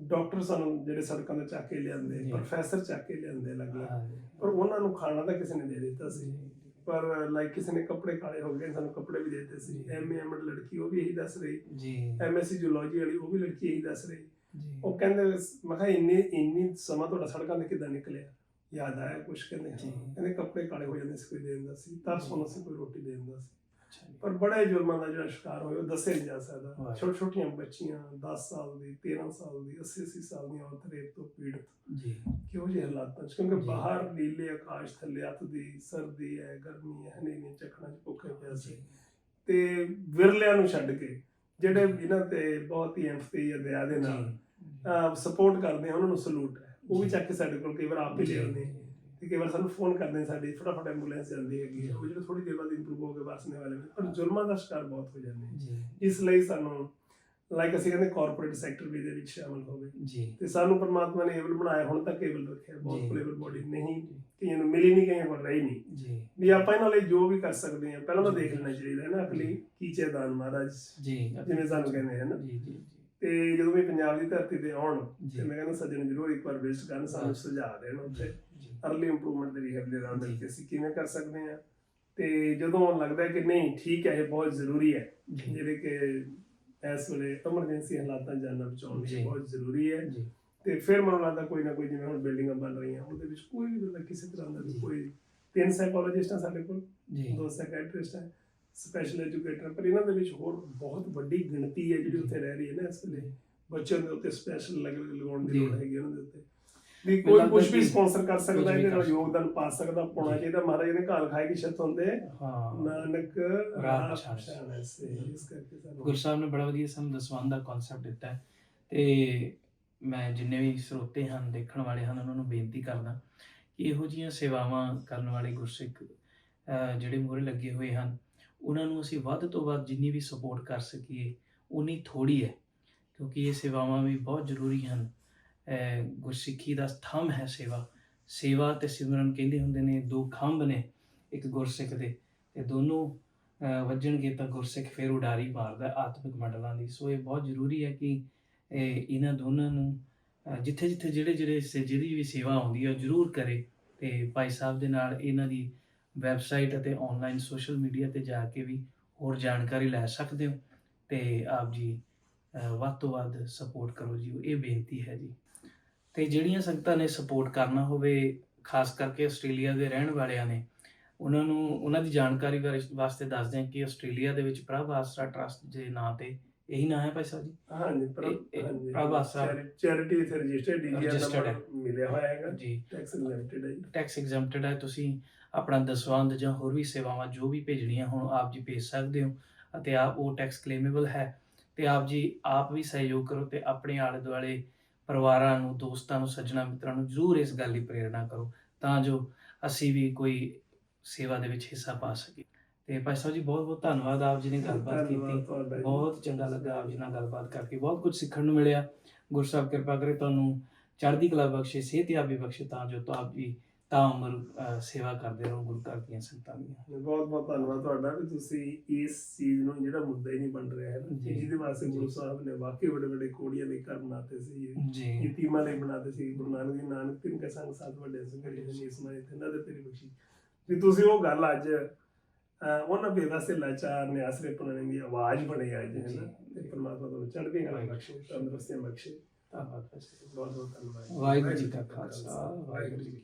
ਡਾਕਟਰ ਸਾਨੂੰ ਜਿਹੜੇ ਸੜਕਾਂ ਤੇ ਚੱਕ ਕੇ ਲਿਆਂਦੇ ਜੀ। ਪ੍ਰੋਫੈਸਰ ਚੱਕ ਕੇ ਲਿਆਂਦੇ ਅਲੱਗ-ਅਲੱਗ ਹਾਂਜੀ। ਪਰ ਉਹਨਾਂ ਨੂੰ ਖਾਣਾ ਤਾਂ ਕਿਸੇ ਨੇ ਦੇ ਦਿੱਤਾ ਸੀ ਜੀ ਪਰ ਲਾਈਕ ਕਿਸੇ ਨੇ ਕੱਪੜੇ ਕਾਲੇ ਹੋ ਗਏ ਸਾਨੂੰ ਕੱਪੜੇ ਵੀ ਦੇ ਦਿੱਤੇ ਸੀ। ਐਮਏ ਐਮਡ ਲੜਕੀ ਉਹ ਵੀ ਇਹੀ ਦੱਸ ਰਹੀ। ਜੀ। ਐਮਐਸਸੀ ਜੂਲੋਜੀ ਵਾਲੀ ਉਹ ਵੀ ਲੜਕੀ ਇਹੀ ਦੱਸ ਰਹੀ। ਜੀ। ਉਹ ਕਹਿੰਦੇ ਮੈਂ ਕਿਹਾ ਇੰਨੀ ਇੰਨੀ ਸਮਾਂ ਤੁਹਾਡਾ ਸੜਕਾਂ ਤੇ ਕਿੱਦਾਂ ਨਿਕਲਿਆ? ਯਾਦ ਆਇਆ ਕੁਛ? ਕਹਿੰਦੇ ਹਾਂ। ਕਹਿੰਦੇ ਕੱਪੜੇ ਕਾਲੇ ਹੋ ਜਾਂਦੇ ਸੀ ਕੋਈ ਦੇ ਦਿੰਦਾ ਸੀ। ਤਰਸ ਹੋਣਾ ਸੀ ਕੋਈ ਰੋਟੀ ਦੇ ਦਿੰਦਾ ਸੀ। ਪਰ ਬੜੇ ਜੁਰਮਾਂ ਦਾ ਜਿਹੜਾ ਸ਼ਿਕਾਰ ਹੋਇਆ ਉਹ ਦੱਸਿਆ ਨਹੀਂ ਜਾ ਸਕਦਾ। ਛੋਟ ਛੋਟੀਆਂ ਬੱਚੀਆਂ 10 ਸਾਲ ਦੀ 13 ਸਾਲ ਦੀ 80 80 ਸਾਲ ਦੀਆਂ ਔਰਤ ਰੇਪ ਤੋਂ ਪੀੜਤ। ਜੀ। ਕਿਹੋ ਜਿਹੇ ਹਾਲਾਤਾਂ 'ਚ ਕਿਉਂਕਿ ਜੀ। ਬਾਹਰ ਨੀਲੇ ਆਕਾਸ਼ ਥੱਲੇ ਅੱਤ ਦੀ ਸਰਦੀ ਹੈ ਗਰਮੀ ਹੈ ਹਨੇਰੀਆਂ ਚੱਕਣਾ 'ਚ ਭੁੱਖੇ ਪਿਆਸੇ ਜੀ। ਤੇ ਵਿਰਲਿਆਂ ਨੂੰ ਛੱਡ ਕੇ ਜਿਹੜੇ ਇਹਨਾਂ ਤੇ ਬਹੁਤ ਹੀ ਐਮਫਤੀ ਜਾਂ ਦਇਆ ਦੇ ਨਾਲ ਸਪੋਰਟ ਕਰਦੇ ਆ ਉਹਨਾਂ ਨੂੰ ਸਲੂਟ ਹੈ। ਉਹ ਵੀ ਜੀ। ਚੱਕ ਕੇ ਸਾਡੇ ਕੋਲ ਕਈ ਵਾਰ ਆਪ ਹੀ ਜੀ, ਲੈ ਆਉਂਦੇ। ਤੇ ਕਈ ਵਾਰ ਸਾਨੂੰ ਫੋਨ ਕਰਦੇ ਨੇ ਸਾਡੀ ਫਟਾਫਟ ਐਂਬੂਲੈਂਸ ਜਾਂਦੀ ਹੈਗੀ ਹੈ। ਉਹ ਜਿਹੜੇ ਥੋੜੀ ਦੇਰ ਬਾਅਦ ਇੰਪਰੂਵ ਹੋ ਕੇ ਵਾਸਨੇ ਵਾਲੇ ਨੇ ਪਰ ਜ਼ੁਲਮਾਂ ਦਾ ਸ਼ਿਕਾਰ ਬਹੁਤ ਹੋ ਜਾਂਦੇ ਨੇ। ਜੀ। ਇਸ ਲਈ ਸਾਨੂੰ ਲਾਈਕ ਅਸੀਂ ਕਹਿੰਦੇ ਕਾਰਪੋਰੇਟ ਸੈਕਟਰ ਵੀ ਦੇ ਵਿੱਚ ਸ਼ਾਮਲ ਹੋਵੇ ਜੀ। ਤੇ ਸਾਨੂੰ ਪਰਮਾਤਮਾ ਨੇ ਏਬਲ ਬਣਾਇਆ ਹੁਣ ਤੱਕ ਏਬਲ ਰੱਖਿਆ। ਬਹੁਤ ਏਬਲ ਬੋਡੀ ਨਹੀਂ ਕਈਆਂ ਨੂੰ ਮਿਲੀ ਨਹੀਂ ਕਈਆਂ ਕੋਲ ਰਹੀ ਨਹੀਂ। ਜੀ। ਵੀ ਆਪਾਂ ਇਹਨਾਂ ਲਈ ਜੋ ਵੀ ਕਰ ਸਕਦੇ ਹਾਂ ਪਹਿਲਾਂ ਤਾਂ ਦੇਖ ਲੈਣਾ ਚਾਹੀਦਾ ਹੈ ਨਾ ਅਕਲੀ ਕੀਚੇ ਦਾਨ ਮਹਾਰਾਜ ਜੀ। ਜਿਵੇਂ ਸਾਨੂੰ ਕਹਿੰਦੇ ਹਨ ਜੀ ਜੀ ਤੇ ਜਦੋਂ ਵੀ ਪੰਜਾਬ ਦੀ ਧਰਤੀ ਤੇ ਆਉਣ ਤੇ ਮੈਂ ਕਹਿੰਦਾ ਸੱਜਣ ਜ਼ਰੂਰ ਇੱਕ ਵਾਰ ਵਿਜ਼ਿਟ ਕਰਨ ਸਾਨੂੰ ਸੁਝਾਅ ਦੇਣ ਉੱਥੇ। ਅਰਲੀ ਇੰਪਰੂਵਮੈਂਟ ਦੇ ਰਿਹੈਬ ਦੇ ਰਾਉਂਡ ਜੀ। ਕਿ ਅਸੀਂ ਕਿਵੇਂ ਕਰ ਸਕਦੇ ਹਾਂ ਤੇ ਜਦੋਂ ਲੱਗਦਾ ਹੈ ਕਿ ਨਹੀਂ ਠੀਕ ਹੈ ਇਹ ਬਹੁਤ ਜ਼ਰੂਰੀ ਹੈ ਜਿਹੜੇ ਕਿ ਇਸ ਵੇਲੇ ਐਮਰਜੈਂਸੀ ਹਾਲਾਤਾਂ ਜਾਨਾਂ ਬਚਾਉਣ ਲਈ। ਬਹੁਤ ਜ਼ਰੂਰੀ ਹੈ ਤੇ ਫਿਰ ਮੈਨੂੰ ਲੱਗਦਾ ਕੋਈ ਨਾ ਕੋਈ ਜਿਵੇਂ ਹੁਣ ਬਿਲਡਿੰਗਾਂ ਬਣ ਰਹੀਆਂ ਉਹਦੇ ਵਿੱਚ ਕੋਈ ਵੀ ਬੰਦਾ ਕਿਸੇ ਤਰ੍ਹਾਂ ਦਾ। ਕੋਈ ਤਿੰਨ ਸਾਈਕੋਲੋਜਿਸਟ ਆ ਸਾਡੇ ਕੋਲ ਦੋ ਸਾਈਕੈਟ੍ਰਿਸਟ ਹੈ ਸਪੈਸ਼ਲ ਐਜੂਕੇਟਰ ਪਰ ਇਹਨਾਂ ਦੇ ਵਿੱਚ ਹੋਰ ਬਹੁਤ ਵੱਡੀ ਗਿਣਤੀ ਹੈ ਜਿਹੜੀ। ਉੱਥੇ ਰਹਿ ਰਹੀ ਹੈ ਨਾ ਇਸ ਵੇਲੇ ਬੱਚਿਆਂ ਦੇ ਉੱਤੇ ਸਪੈਸ਼ਲ ਲਗਾਉਣ ਦੀ। ਲੋੜ ਹੈਗੀ ਉਹਨਾਂ ਦੇ ਉੱਤੇ ਵੀ ਕੋਈ ਕੁਝ ਵੀ ਸਪਾਂਸਰ ਕਰ ਸਕਦਾ ਇਹਦੇ ਨਾਲ। ਯੋਗਦਾਨ ਪਾ ਸਕਦਾ ਪਾਉਣਾ। ਚਾਹੀਦਾ। ਮਹਾਰਾਜ ਨੇ ਘਾਲ ਖਾਏ ਕਿ ਛਤ ਹੁੰਦੇ ਹਾਂ। ਨਾਨਕ ਐਸੇ ਇਸ ਕਰਕੇ ਸਾਨੂੰ ਗੁਰੂ ਸਾਹਿਬ ਨੇ ਬੜਾ ਵਧੀਆ ਸਾਨੂੰ ਦਸਵੰਧ ਦਾ ਕਨਸੈਪਟ ਦਿੱਤਾ ਤੇ ਮੈਂ ਜਿੰਨੇ ਵੀ ਸਰੋਤੇ ਹਨ ਦੇਖਣ ਵਾਲੇ ਹਨ ਉਹਨਾਂ ਨੂੰ ਬੇਨਤੀ ਕਰਦਾ ਕਿ ਇਹੋ ਜਿਹੀਆਂ ਸੇਵਾਵਾਂ ਕਰਨ ਵਾਲੇ ਗੁਰਸਿੱਖ ਜਿਹੜੇ ਮੂਹਰੇ ਲੱਗੇ ਹੋਏ ਹਨ ਉਹਨਾਂ ਨੂੰ ਅਸੀਂ ਵੱਧ ਤੋਂ ਵੱਧ ਜਿੰਨੀ ਵੀ ਸਪੋਰਟ ਕਰ ਸਕੀਏ ਉਨੀ ਥੋੜੀ ਹੈ। ਕਿਉਂਕਿ ਇਹ ਸੇਵਾਵਾਂ ਵੀ ਬਹੁਤ ਜ਼ਰੂਰੀ ਹਨ। ਗੁਰਸਿੱਖੀ ਦਾ ਥੰਮ ਹੈ ਸੇਵਾ। ਸੇਵਾ ਤੇ ਸਿਮਰਨ ਕਹਿੰਦੇ ਹੁੰਦੇ ਨੇ, ਦੋ ਖੰਭ ਨੇ ਇੱਕ ਗੁਰਸਿੱਖ ਦੇ ਤੇ ਦੋਨੋਂ ਵੱਜਣਗੇ ਤਾਂ ਗੁਰਸਿੱਖ ਫਿਰ ਉਡਾਰੀ ਮਾਰਦਾ ਹੈ ਆਤਮਿਕ ਮੰਡਲਾਂ ਦੀ। ਸੋ ਇਹ ਬਹੁਤ ਜ਼ਰੂਰੀ ਹੈ ਕਿ ਇਹਨਾਂ ਦੋਨਾਂ ਨੂੰ ਜਿੱਥੇ ਜਿੱਥੇ ਜਿਹੜੇ ਜਿਹੜੇ ਸੇ- ਜਿਹਦੀ ਵੀ ਸੇਵਾ ਆਉਂਦੀ ਹੈ ਉਹ ਜ਼ਰੂਰ ਕਰੇ ਤੇ ਭਾਈ ਸਾਹਿਬ ਦੇ ਨਾਲ ਇਹਨਾਂ ਦੀ ਵੈਬਸਾਈਟ ਅਤੇ ਆਨਲਾਈਨ ਸੋਸ਼ਲ ਮੀਡੀਆ ਤੇ ਜਾ ਕੇ ਵੀ ਹੋਰ ਜਾਣਕਾਰੀ ਲੈ ਸਕਦੇ ਹੋ ਤੇ ਆਪ ਜੀ ਵੱਧ ਤੋਂ ਵੱਧ ਸਪੋਰਟ ਕਰੋ ਜੀ। ਇਹ ਬੇਨਤੀ ਹੈ ਜੀ। ਤੇ ਜਿਹੜੀਆਂ ਸੰਗਤਾਂ ਨੇ ਸਪੋਰਟ ਕਰਨਾ ਹੋਵੇ ਖਾਸ ਕਰਕੇ ਆਸਟ੍ਰੇਲੀਆ ਦੇ ਰਹਿਣ ਵਾਲਿਆਂ ਨੇ ਉਹਨਾਂ ਨੂੰ ਉਹਨਾਂ ਦੀ ਜਾਣਕਾਰੀ ਵਾਸਤੇ ਦੱਸਦੇ ਹਾਂ ਕਿ ਆਸਟ੍ਰੇਲੀਆ ਦੇ ਵਿੱਚ ਪ੍ਰਭ ਆਸਰਾ ਟਰਸਟ ਦੇ ਨਾਂ ਤੇ ਇਹੀ ਨਾਂ ਹੈ ਭਾਈ ਸਾਹਿਬ ਜੀ? ਹਾਂਜੀ ਪ੍ਰਭ ਆਸਰਾ। ਚੈਰਿਟੀ ਇਥੇ ਰਜਿਸਟਰਡ Registered ਨੰਬਰ ਮਿਲਿਆ ਹੋਇਆ ਹੈਗਾ। ਜੀ। ਟੈਕਸ ਲਿਮਿਟਡ ਹੈ ਟੈਕਸ ਐਗਜ਼ੈਂਪਟਡ ਹੈ। ਤੁਸੀਂ ਆਪਣਾ ਦਸਵੰਧ ਜਾਂ ਹੋਰ ਵੀ ਸੇਵਾਵਾਂ ਜੋ ਵੀ ਭੇਜਣੀਆਂ ਹੁਣ ਆਪ ਜੀ ਭੇਜ ਸਕਦੇ ਹੋ ਅਤੇ ਆਪ ਉਹ ਟੈਕਸ ਕਲੇਮੇਬਲ ਹੈ। ਤੇ ਆਪ ਜੀ ਆਪ ਵੀ ਸਹਿਯੋਗ ਕਰੋ ਤੇ ਆਪਣੇ ਆਲੇ ਦੁਆਲੇ ਪਰਿਵਾਰਾਂ ਨੂੰ ਦੋਸਤਾਂ ਨੂੰ ਸੱਜਣਾ ਮਿੱਤਰਾਂ ਨੂੰ ਜ਼ਰੂਰ ਇਸ ਗੱਲ ਦੀ ਪ੍ਰੇਰਣਾ ਕਰੋ ਤਾਂ ਜੋ ਅਸੀਂ ਵੀ ਕੋਈ ਸੇਵਾ ਦੇ ਵਿੱਚ ਹਿੱਸਾ ਪਾ ਸਕੀਏ। ਤੇ ਭਾਈ ਸਾਹਿਬ ਜੀ ਬਹੁਤ ਬਹੁਤ ਧੰਨਵਾਦ ਆਪ ਜੀ ਨੇ ਗੱਲਬਾਤ ਕੀਤੀ। ਬਹੁਤ ਚੰਗਾ ਲੱਗਾ ਆਪ ਜੀ ਨਾਲ ਗੱਲਬਾਤ ਕਰਕੇ। ਬਹੁਤ ਕੁਝ ਸਿੱਖਣ ਨੂੰ ਮਿਲਿਆ। ਗੁਰਸਾਹਿਬ ਕਿਰਪਾ ਕਰੇ ਤੁਹਾਨੂੰ ਚੜ੍ਹਦੀ ਕਲਾ ਬਖਸ਼ੇ ਸਿਹਤਯਾਬੀ ਬਖਸ਼ੇ ਤਾਂ ਜੋ ਆਪ ਜੀ ਤਾਂ ਉਮਰ ਸੇਵਾ ਕਰਦੇ ਰਹੋ ਗੁਰੂ ਘਰ ਦੀਆਂ ਸੰਗਤਾਂ ਦੀਆਂ। ਬਹੁਤ ਬਹੁਤ ਧੰਨਵਾਦ ਤੁਹਾਡਾ ਕਿ ਤੁਸੀਂ ਇਸ ਚੀਜ਼ ਨੂੰ ਜਿਹੜਾ ਮੁੱਦਾ ਹੀ ਨਹੀਂ ਬਣ ਰਿਹਾ ਹੈ ਨਾ, ਜੀ। ਜਿਹਦੇ ਵਾਸਤੇ ਗੁਰੂ ਜੀ। ਸਾਹਿਬ ਨੇ ਵਾਕਈ ਵੱਡੇ ਵੱਡੇ ਕੋੜੀਆਂ ਦੇ ਘਰ ਬਣਾਤੇ ਸੀ ਜੀ। ਯਤੀਮਾਂ ਲਈ ਬਣਾਤੇ ਸੀ ਗੁਰੂ ਨਾਨਕ ਦੀ ਨਾਨਕ ਤਿੰਨ ਕੇ ਸੰਗ ਸਾਥ ਵੱਡੇ ਸੰਗਰੀ ਨੇ ਇਸ ਮਾਰੇ ਤੇ ਦੇ ਤੇਰੀ ਬਖਸ਼ੀ। ਵੀ ਤੁਸੀਂ ਉਹ ਗੱਲ ਅੱਜ ਉਹਨਾਂ ਬੇਵਸੇ ਲਾਚਾਰ ਨੇ ਆਸਰੇ ਪੁਣਨ ਦੀ ਆਵਾਜ਼ ਬਣੇ ਅੱਜ ਹੈ ਨਾ? ਤੇ ਪਰਮਾਤਮਾ ਤੁਹਾਨੂੰ ਚੜ੍ਹਦੀ ਕਲਾ ਬਖਸ਼ੇ ਤੰਦਰੁਸਤੀਆਂ ਬਖਸ਼ੇ। ਬਹੁਤ ਬਹੁਤ ਧੰਨਵਾਦ। ਵਾਹਿਗੁਰੂ ਜੀ ਕਾ ਖਾਲਸਾ ਵਾਹਿਗੁਰੂ ਜੀ